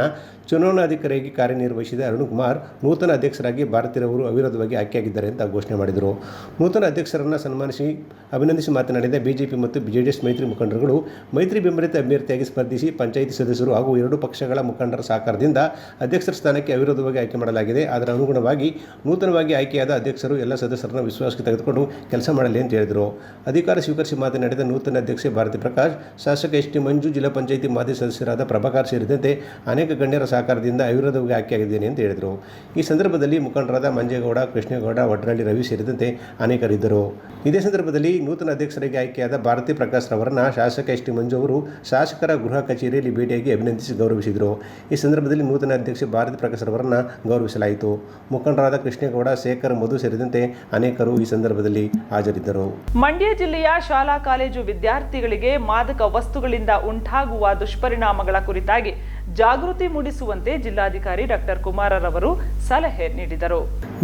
ಚುನಾವಣಾಧಿಕಾರಿಯಾಗಿ ಕಾರ್ಯನಿರ್ವಹಿಸಿದ ಅರುಣ್ ಕುಮಾರ್ ನೂತನ ಅಧ್ಯಕ್ಷರಾಗಿ ಭಾರತೀಯರವರು ಅವಿರೋಧವಾಗಿ ಆಯ್ಕೆಯಾಗಿದ್ದಾರೆ ಅಂತ ಘೋಷಣೆ ಮಾಡಿದರು. ನೂತನ ಅಧ್ಯಕ್ಷರನ್ನು ಸನ್ಮಾನಿಸಿ ಅಭಿನಂದಿಸಿ ಮಾತನಾಡಿದ ಬಿಜೆಪಿ ಮತ್ತು ಜೆಡಿಎಸ್ ಮೈತ್ರಿ ಮುಖಂಡರುಗಳು ಮೈತ್ರಿ ಬೆಂಬಲಿತ ಅಭ್ಯರ್ಥಿಯಾಗಿ ಸ್ಪರ್ಧಿಸಿ ಪಂಚಾಯಿತಿ ಸದಸ್ಯರು ಹಾಗೂ ಎರಡು ಪಕ್ಷಗಳ ಮುಖಂಡರ ಸಹಕಾರದಿಂದ ಅಧ್ಯಕ್ಷರ ಅಧ್ಯಕ್ಷ ಸ್ಥಾನಕ್ಕೆ ಅವಿರೋಧವಾಗಿ ಆಯ್ಕೆ ಮಾಡಲಾಗಿದೆ. ಅದರ ಅನುಗುಣವಾಗಿ ನೂತನವಾಗಿ ಆಯ್ಕೆಯಾದ ಅಧ್ಯಕ್ಷರು ಎಲ್ಲ ಸದಸ್ಯರನ್ನು ವಿಶ್ವಾಸಕ್ಕೆ ತೆಗೆದುಕೊಂಡು ಕೆಲಸ ಮಾಡಲಿ ಅಂತ ಹೇಳಿದರು. ಅಧಿಕಾರ ಸ್ವೀಕರಿಸಿ ಮಾತನಾಡಿದ ನೂತನ ಅಧ್ಯಕ್ಷೆ ಭಾರತಿ ಪ್ರಕಾಶ್, ಶಾಸಕ ಎಸ್ ಟಿ ಮಂಜು, ಜಿಲ್ಲಾ ಪಂಚಾಯಿತಿ ಮಾಜಿ ಸದಸ್ಯರಾದ ಪ್ರಭಾಕರ್ ಸೇರಿದಂತೆ ಅನೇಕ ಗಣ್ಯರ ಸಹಕಾರದಿಂದ ಅವಿರೋಧವಾಗಿ ಆಯ್ಕೆಯಾಗಿದ್ದೇನೆ ಅಂತ ಹೇಳಿದರು. ಈ ಸಂದರ್ಭದಲ್ಲಿ ಮುಖಂಡರಾದ ಮಂಜೇಗೌಡ, ಕೃಷ್ಣೇಗೌಡ, ವಡ್ರಳ್ಳಿ ರವಿ ಸೇರಿದಂತೆ ಅನೇಕರಿದ್ದರು ಇದೇ ಸಂದರ್ಭದಲ್ಲಿ ನೂತನ ಅಧ್ಯಕ್ಷರಿಗೆ ಆಯ್ಕೆಯಾದ ಭಾರತಿ ಪ್ರಕಾಶ್ ರವರನ್ನ ಶಾಸಕ ಎಸ್ ಟಿ ಮಂಜು ಅವರು ಶಾಸಕರ ಗೃಹ ಕಚೇರಿಯಲ್ಲಿ ಭೇಟಿಯಾಗಿ ಅಭಿನಂದಿಸಿ ಗೌರವಿಸಿದರು. ಈ ಸಂದರ್ಭದಲ್ಲಿ ನೂತನ ಅಧ್ಯಕ್ಷೆ ಭಾರತಿ ಪ್ರಕಾಶ್ ರವರನ್ನ ಗೌರವಿಸಲಾಯಿತು. ಮುಖಂಡರಾದ ಕೃಷ್ಣೇಗೌಡ ಶೇಖರ್, ಮಧು ಸೇರಿದಂತೆ ಅನೇಕರು ಈ ಸಂದರ್ಭದಲ್ಲಿ ಹಾಜರಿದ್ದರು. ಮಂಡ್ಯ ಜಿಲ್ಲೆಯ ಶಾಲಾ ಕಾಲೇಜು ವಿದ್ಯಾರ್ಥಿಗಳಿಗೆ ಮಾದಕ ವಸ್ತುಗಳಿಂದ ಉಂಟಾಗುವ ದುಷ್ಪರಿಣಾಮಗಳ ಕುರಿತಾಗಿ ಜಾಗೃತಿ ಮೂಡಿಸುವಂತೆ ಜಿಲ್ಲಾಧಿಕಾರಿ ಡಾಕ್ಟರ್ ಕುಮಾರರವರು ಸಲಹೆ ನೀಡಿದರು.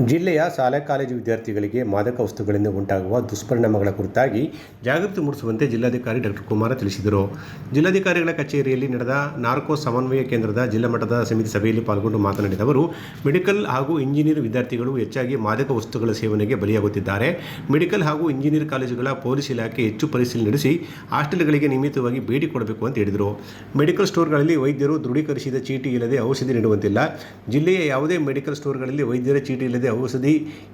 ಜಿಲ್ಲೆಯ ಶಾಲಾ, ಕಾಲೇಜು ವಿದ್ಯಾರ್ಥಿಗಳಿಗೆ ಮಾದಕ ವಸ್ತುಗಳಿಂದ ಉಂಟಾಗುವ ದುಷ್ಪರಿಣಾಮಗಳ ಕುರಿತಾಗಿ ಜಾಗೃತಿ ಮೂಡಿಸುವಂತೆ ಜಿಲ್ಲಾಧಿಕಾರಿ ಡಾಕ್ಟರ್ ಕುಮಾರ ತಿಳಿಸಿದರು. ಜಿಲ್ಲಾಧಿಕಾರಿಗಳ ಕಚೇರಿಯಲ್ಲಿ ನಡೆದ ನಾರ್ಕೋ ಸಮನ್ವಯ ಕೇಂದ್ರದ ಜಿಲ್ಲಾ ಮಟ್ಟದ ಸಮಿತಿ ಸಭೆಯಲ್ಲಿ ಪಾಲ್ಗೊಂಡು ಮಾತನಾಡಿದ ಅವರು, ಮೆಡಿಕಲ್ ಹಾಗೂ ಇಂಜಿನಿಯರ್ ವಿದ್ಯಾರ್ಥಿಗಳು ಹೆಚ್ಚಾಗಿ ಮಾದಕ ವಸ್ತುಗಳ ಸೇವನೆಗೆ ಬಲಿಯಾಗುತ್ತಿದ್ದಾರೆ. ಮೆಡಿಕಲ್ ಹಾಗೂ ಇಂಜಿನಿಯರ್ ಕಾಲೇಜುಗಳ ಪೊಲೀಸ್ ಇಲಾಖೆ ಹೆಚ್ಚು ಪರಿಶೀಲನೆ ನಡೆಸಿ ಹಾಸ್ಟೆಲ್ಗಳಿಗೆ ನಿಯಮಿತವಾಗಿ ಭೇಟಿ ಕೊಡಬೇಕು ಅಂತ ಹೇಳಿದರು. ಮೆಡಿಕಲ್ ಸ್ಟೋರ್ಗಳಲ್ಲಿ ವೈದ್ಯರು ದೃಢೀಕರಿಸಿದ ಚೀಟಿ ಇಲ್ಲದೆ ಔಷಧಿ ನೀಡುವಂತಿಲ್ಲ. ಜಿಲ್ಲೆಯ ಯಾವುದೇ ಮೆಡಿಕಲ್ ಸ್ಟೋರ್ಗಳಲ್ಲಿ ವೈದ್ಯರ ಚೀಟಿ ಇಲ್ಲದೆ ಔಷಧಿ,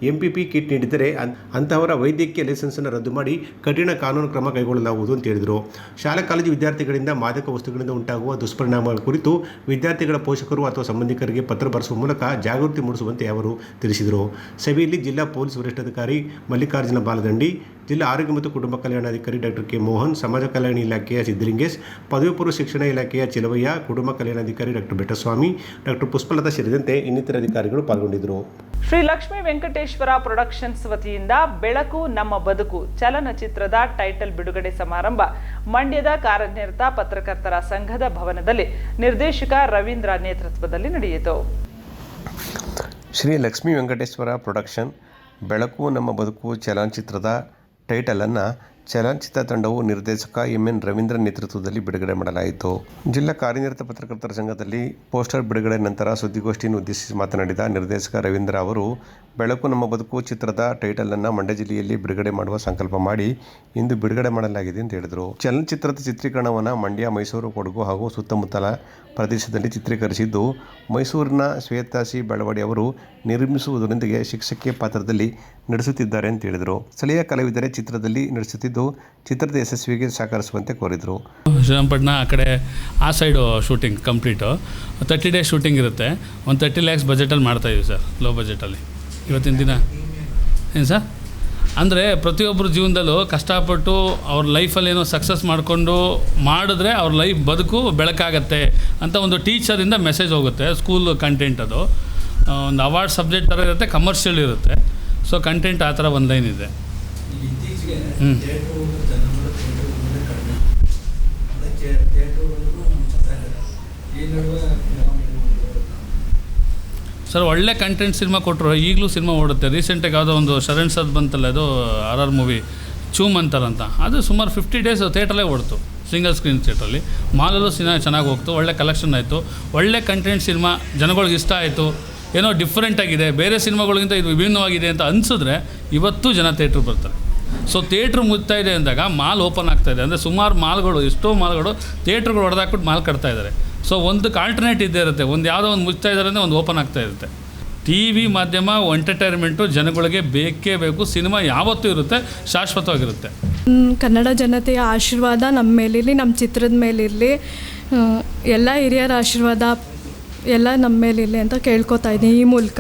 ಎಂಪಿಪಿ ಕಿಟ್ ನೀಡಿದರೆ ಅಂತಹವರ ವೈದ್ಯಕೀಯ ಲೈಸೆನ್ಸನ್ನು ರದ್ದು ಮಾಡಿ ಕಠಿಣ ಕಾನೂನು ಕ್ರಮ ಕೈಗೊಳ್ಳಲಾಗುವುದು ಅಂತ ಹೇಳಿದರು. ಶಾಲಾ ಕಾಲೇಜು ವಿದ್ಯಾರ್ಥಿಗಳಿಂದ ಮಾದಕ ವಸ್ತುಗಳಿಂದ ಉಂಟಾಗುವ ದುಷ್ಪರಿಣಾಮಗಳ ಕುರಿತು ವಿದ್ಯಾರ್ಥಿಗಳ ಪೋಷಕರು ಅಥವಾ ಸಂಬಂಧಿಕರಿಗೆ ಪತ್ರ ಬರೆಸುವ ಮೂಲಕ ಜಾಗೃತಿ ಮೂಡಿಸುವಂತೆ ಅವರು ತಿಳಿಸಿದರು. ಸಭೆಯಲ್ಲಿ ಜಿಲ್ಲಾ ಪೊಲೀಸ್ ವರಿಷ್ಠಾಧಿಕಾರಿ ಮಲ್ಲಿಕಾರ್ಜುನ ಬಾಲದಂಡಿ ಜಿಲ್ಲಾ ಆರೋಗ್ಯ ಮತ್ತು ಕುಟುಂಬ ಕಲ್ಯಾಣಾಧಿಕಾರಿ ಡಾಕ್ಟರ್ ಕೆ ಮೋಹನ್ ಸಮಾಜ ಕಲ್ಯಾಣ ಇಲಾಖೆಯ ಸಿದ್ದಲಿಂಗೇಶ್ ಪದವಿ ಪೂರ್ವ ಶಿಕ್ಷಣ ಇಲಾಖೆಯ ಚಿಲವಯ್ಯ ಕುಟುಂಬ ಕಲ್ಯಾಣಾಧಿಕಾರಿ ಡಾಕ್ಟರ್ ಬೆಟ್ಟಸ್ವಾಮಿ ಡಾಕ್ಟರ್ ಪುಷ್ಪಲತಾ ಸೇರಿದಂತೆ ಇನ್ನಿತರ ಅಧಿಕಾರಿಗಳು ಪಾಲ್ಗೊಂಡಿದ್ದರು. ಶ್ರೀ ಲಕ್ಷ್ಮೀ ವೆಂಕಟೇಶ್ವರ ಪ್ರೊಡಕ್ಷನ್ಸ್ ವತಿಯಿಂದ ಬೆಳಕು ನಮ್ಮ ಬದುಕು ಚಲನಚಿತ್ರದ ಟೈಟಲ್ ಬಿಡುಗಡೆ ಸಮಾರಂಭ. ಮಂಡ್ಯದ ಕಾರ್ಯನಿರತ ಪತ್ರಕರ್ತರ ಸಂಘದ ಭವನದಲ್ಲಿ ನಿರ್ದೇಶಕ ರವೀಂದ್ರ ನೇತೃತ್ವದಲ್ಲಿ ನಡೆಯಿತು. ಶ್ರೀ ಲಕ್ಷ್ಮೀ ವೆಂಕಟೇಶ್ವರ ಪ್ರೊಡಕ್ಷನ್ ಬೆಳಕು ನಮ್ಮ ಬದುಕು ಚಲನಚಿತ್ರದ ಟೈಟಲನ್ನು ಚಲನಚಿತ್ರ ತಂಡವು ನಿರ್ದೇಶಕ ಎಂ ಎನ್ ರವೀಂದ್ರ ನೇತೃತ್ವದಲ್ಲಿ ಬಿಡುಗಡೆ ಮಾಡಲಾಯಿತು. ಜಿಲ್ಲಾ ಕಾರ್ಯನಿರತ ಪತ್ರಕರ್ತರ ಸಂಘದಲ್ಲಿ ಪೋಸ್ಟರ್ ಬಿಡುಗಡೆ ನಂತರ ಸುದ್ದಿಗೋಷ್ಠಿಯನ್ನು ಉದ್ದೇಶಿಸಿ ಮಾತನಾಡಿದ ನಿರ್ದೇಶಕ ರವೀಂದ್ರ ಅವರು, ಬೆಳಕು ನಮ್ಮ ಬದುಕು ಚಿತ್ರದ ಟೈಟಲ್ ಟೈಟಲನ್ನು ಮಂಡ್ಯ ಜಿಲ್ಲೆಯಲ್ಲಿ ಬಿಡುಗಡೆ ಮಾಡುವ ಸಂಕಲ್ಪ ಮಾಡಿ ಇಂದು ಬಿಡುಗಡೆ ಮಾಡಲಾಗಿದೆ ಎಂದು ಹೇಳಿದರು. ಚಲನಚಿತ್ರದ ಚಿತ್ರೀಕರಣವನ್ನು ಮಂಡ್ಯ, ಮೈಸೂರು, ಕೊಡಗು ಹಾಗೂ ಸುತ್ತಮುತ್ತಲ ಪ್ರದೇಶದಲ್ಲಿ ಚಿತ್ರೀಕರಿಸಿದ್ದು, ಮೈಸೂರಿನ ಶ್ವೇತಾಸಿ ಬೆಳವಡಿ ಅವರು ನಿರ್ಮಿಸುವುದರೊಂದಿಗೆ ಶಿಕ್ಷಕಿಯ ಪಾತ್ರದಲ್ಲಿ ನಡೆಸುತ್ತಿದ್ದಾರೆ ಅಂತ ಹೇಳಿದರು. ಸ್ಥಳೀಯ ಕಲಾವಿದರೆ ಚಿತ್ರದಲ್ಲಿ ನಡೆಸುತ್ತಿದ್ದು ಚಿತ್ರದ ಯಶಸ್ವಿಗೆ ಸಹಕರಿಸುವಂತೆ ಕೋರಿದರು. ಶ್ರೀರಂಗಪಟ್ಟಣ ಆ ಕಡೆ, ಆ side shooting complete thirty days shooting ಇರುತ್ತೆ. ಒಂದು ತರ್ಟಿ ಲ್ಯಾಕ್ಸ್ ಬಜೆಟಲ್ಲಿ ಮಾಡ್ತಾಯಿದ್ದೀವಿ ಸರ್ ಲೋ ಬಜೆಟಲ್ಲಿ ಇವತ್ತಿನ ದಿನ. ಏನು ಸರ್? ಅಂದರೆ ಪ್ರತಿಯೊಬ್ಬರ ಜೀವನದಲ್ಲೂ ಕಷ್ಟಪಟ್ಟು ಅವ್ರ ಲೈಫಲ್ಲಿ ಏನೋ ಸಕ್ಸಸ್ ಮಾಡಿಕೊಂಡು ಮಾಡಿದ್ರೆ ಅವ್ರ ಲೈಫ್ ಬದುಕು ಬೆಳಕಾಗತ್ತೆ ಅಂತ ಒಂದು ಟೀಚರಿಂದ ಮೆಸೇಜ್ ಹೋಗುತ್ತೆ ಸ್ಕೂಲ್ ಕಂಟೆಂಟ್ ಅದು. ಒಂದು ಅವಾರ್ಡ್ ಸಬ್ಜೆಕ್ಟ್ ಥರ ಇರುತ್ತೆ ಕಮರ್ಷಿಯಲ್ ಇರುತ್ತೆ. ಸೊ ಕಂಟೆಂಟ್ ಆ ಥರ ಒಂದು ಲೈನ್ ಇದೆ. ಸರ್, ಒಳ್ಳೆ ಕಂಟೆಂಟ್ ಸಿನಿಮಾ ಕೊಟ್ಟರು ಈಗಲೂ ಸಿನಿಮಾ ಓಡುತ್ತೆ. ರೀಸೆಂಟಾಗಿ ಯಾವುದೋ ಒಂದು ಶರಣ್ ಸದ್ ಬಂತಲ್ಲ, ಅದು ಆರ್ ಆರ್ ಮೂವಿ ಚೂಮ್ ಅಂತಾರಂತ. ಅದು ಸುಮಾರು ಫಿಫ್ಟಿ ಡೇಸ್ ಥಿಯೇಟ್ರಲ್ಲೇ ಓಡ್ತು ಸಿಂಗಲ್ ಸ್ಕ್ರೀನ್ ಥಿಯೇಟ್ರಲ್ಲಿ ಮಾಲಲ್ಲೂ ಸಿನಿಮಾ ಚೆನ್ನಾಗಿ ಹೋಗ್ತು, ಒಳ್ಳೆ ಕಲೆಕ್ಷನ್ ಆಯಿತು. ಒಳ್ಳೆ ಕಂಟೆಂಟ್ ಸಿನಿಮಾ ಜನಗಳಿಗೆ ಇಷ್ಟ ಆಯಿತು. ಏನೋ ಡಿಫ್ರೆಂಟಾಗಿದೆ ಬೇರೆ ಸಿನಿಮಾಗಳಿಗಿಂತ ಇದು ವಿಭಿನ್ನವಾಗಿದೆ ಅಂತ ಅನಿಸಿದ್ರೆ ಇವತ್ತು ಜನ ಥಿಯೇಟ್ರಿಗೆ ಬರ್ತಾರೆ. ಸೊ ಥಿಯೇಟ್ರ್ ಮುಗ್ತಾ ಇದೆ ಅಂದಾಗ ಮಾಲ್ ಓಪನ್ ಆಗ್ತಾ ಇದೆ. ಅಂದರೆ ಸುಮಾರು ಮಾಲ್ಗಳು ಎಷ್ಟೋ ಮಾಲ್ಗಳು ಥಿಯೇಟ್ರ್ಗಳು ಹೊಡೆದಾಕ್ಬಿಟ್ಟು ಮಾಲ್ ಕಟ್ತಾ ಇದ್ದಾರೆ ಸೊ ಒಂದಕ್ಕೆ ಆಲ್ಟರ್ನೇಟ್ ಇದ್ದೇ ಇರುತ್ತೆ. ಒಂದು ಯಾವುದೋ ಒಂದು ಮುಚ್ತಾ ಇದ್ದಾರೆ ಅಂದರೆ ಒಂದು ಓಪನ್ ಆಗ್ತಾ ಇರುತ್ತೆ. ಟಿ ವಿ ಮಾಧ್ಯಮ ಎಂಟರ್ಟೈನ್ಮೆಂಟು ಜನಗಳಿಗೆ ಬೇಕೇ ಬೇಕು. ಸಿನಿಮಾ ಯಾವತ್ತೂ ಇರುತ್ತೆ ಶಾಶ್ವತವಾಗಿರುತ್ತೆ. ಕನ್ನಡ ಜನತೆಯ ಆಶೀರ್ವಾದ ನಮ್ಮ ಮೇಲಿರಲಿ ನಮ್ಮ ಚಿತ್ರದ ಮೇಲಿರಲಿ. ಎಲ್ಲ ಹಿರಿಯರ ಆಶೀರ್ವಾದ ಎಲ್ಲ ನಮ್ಮ ಮೇಲಿರಲಿ ಅಂತ ಕೇಳ್ಕೊತಾ ಇದ್ದೀನಿ ಈ ಮೂಲಕ.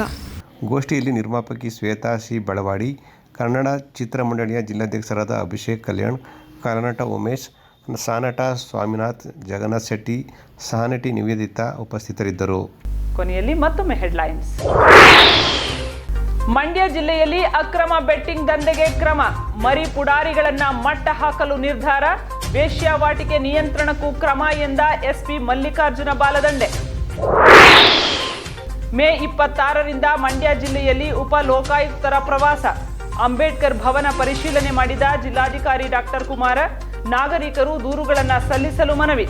ಗೋಷ್ಠಿಯಲ್ಲಿ ನಿರ್ಮಾಪಕಿ ಶ್ವೇತಾ ಸಿ ಬಳವಾಡಿ ಕನ್ನಡ ಚಿತ್ರಮಂಡಳಿಯ ಜಿಲ್ಲಾಧ್ಯಕ್ಷರಾದ ಅಭಿಷೇಕ್ ಕಲ್ಯಾಣ್ ಕಲನಟ ಉಮೇಶ್, ಸಾನಟ ಸ್ವಾಮಿನಾಥ್ ಜಗನ್ನಾಥ್ ಶೆಟ್ಟಿ, ಸಹನಟಿ ನಿವೇದಿತಾ ಉಪಸ್ಥಿತರಿದ್ದರು. ಕೊನೆಯಲ್ಲಿ ಮತ್ತೊಮ್ಮೆ ಹೆಡ್ಲೈನ್ಸ್. ಮಂಡ್ಯ ಜಿಲ್ಲೆಯಲ್ಲಿ ಅಕ್ರಮ ಬೆಟ್ಟಿಂಗ್ ದಂಧೆಗೆ ಕ್ರಮ. ಮರಿ ಪುಡಾರಿಗಳನ್ನ ಮಟ್ಟ ಹಾಕಲು ನಿರ್ಧಾರ. ವೇಶ್ಯಾವಾಟಿಕೆ ನಿಯಂತ್ರಣಕ್ಕೂ ಕ್ರಮ ಎಂದ ಎಸ್ಪಿ ಮಲ್ಲಿಕಾರ್ಜುನ ಬಾಲದಂಡೆ. ಮೇ ಇಪ್ಪತ್ತಾರರಿಂದ ಮಂಡ್ಯ ಜಿಲ್ಲೆಯಲ್ಲಿ ಉಪ ಲೋಕಾಯುಕ್ತರ ಪ್ರವಾಸ. ಅಂಬೇಡ್ಕರ್ ಭವನ ಪರಿಶೀಲನೆ ಮಾಡಿದ ಜಿಲ್ಲಾಧಿಕಾರಿ ಡಾಕ್ಟರ್ ಕುಮಾರ, ನಾಗರಿಕರು ದೂರುಗಳನ್ನು ಸಲ್ಲಿಸಲು ಮನವಿ.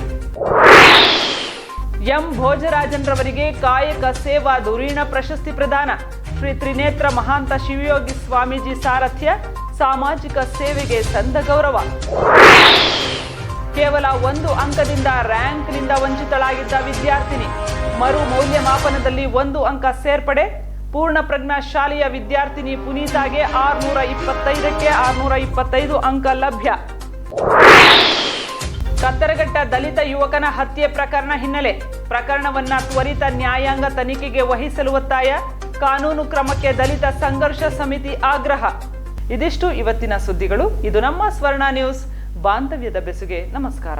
ಎಂ. ಭೋಜರಾಜನ್ರವರಿಗೆ ಕಾಯಕ ಸೇವಾ ಧುರೀಣ ಪ್ರಶಸ್ತಿ ಪ್ರದಾನ. ಶ್ರೀ ತ್ರಿನೇತ್ರ ಮಹಾಂತ ಶಿವಯೋಗಿ ಸ್ವಾಮೀಜಿ ಸಾರಥ್ಯ, ಸಾಮಾಜಿಕ ಸೇವೆಗೆ ಸಂದ ಗೌರವ. ಕೇವಲ ಒಂದು ಅಂಕದಿಂದ ರ್ಯಾಂಕ್ನಿಂದ ವಂಚಿತಳಾಗಿದ್ದ ವಿದ್ಯಾರ್ಥಿನಿ. ಮರು ಮೌಲ್ಯಮಾಪನದಲ್ಲಿ ಒಂದು ಅಂಕ ಸೇರ್ಪಡೆ. ಪೂರ್ಣ ಪ್ರಜ್ಞಾ ಶಾಲೆಯ ವಿದ್ಯಾರ್ಥಿನಿ ಪುನೀತಾಗೆ ಆರುನೂರ ಇಪ್ಪತ್ತೈದಕ್ಕೆ ಆರುನೂರ ಇಪ್ಪತ್ತೈದು ಅಂಕ ಲಭ್ಯ. ಕತ್ತರಘಟ್ಟ ದಲಿತ ಯುವಕನ ಹತ್ಯೆ ಪ್ರಕರಣ ಹಿನ್ನೆಲೆ. ಪ್ರಕರಣವನ್ನ ತ್ವರಿತ ನ್ಯಾಯಾಂಗ ತನಿಖೆಗೆ ವಹಿಸಲು ಒತ್ತಾಯ. ಕಾನೂನು ಕ್ರಮಕ್ಕೆ ದಲಿತ ಸಂಘರ್ಷ ಸಮಿತಿ ಆಗ್ರಹ. ಇದಿಷ್ಟು ಇವತ್ತಿನ ಸುದ್ದಿಗಳು. ಇದು ನಮ್ಮ ಸ್ವರ್ಣ ನ್ಯೂಸ್. ಬಾಂಧವ್ಯದ ಬೆಸುಗೆ ನಮಸ್ಕಾರ.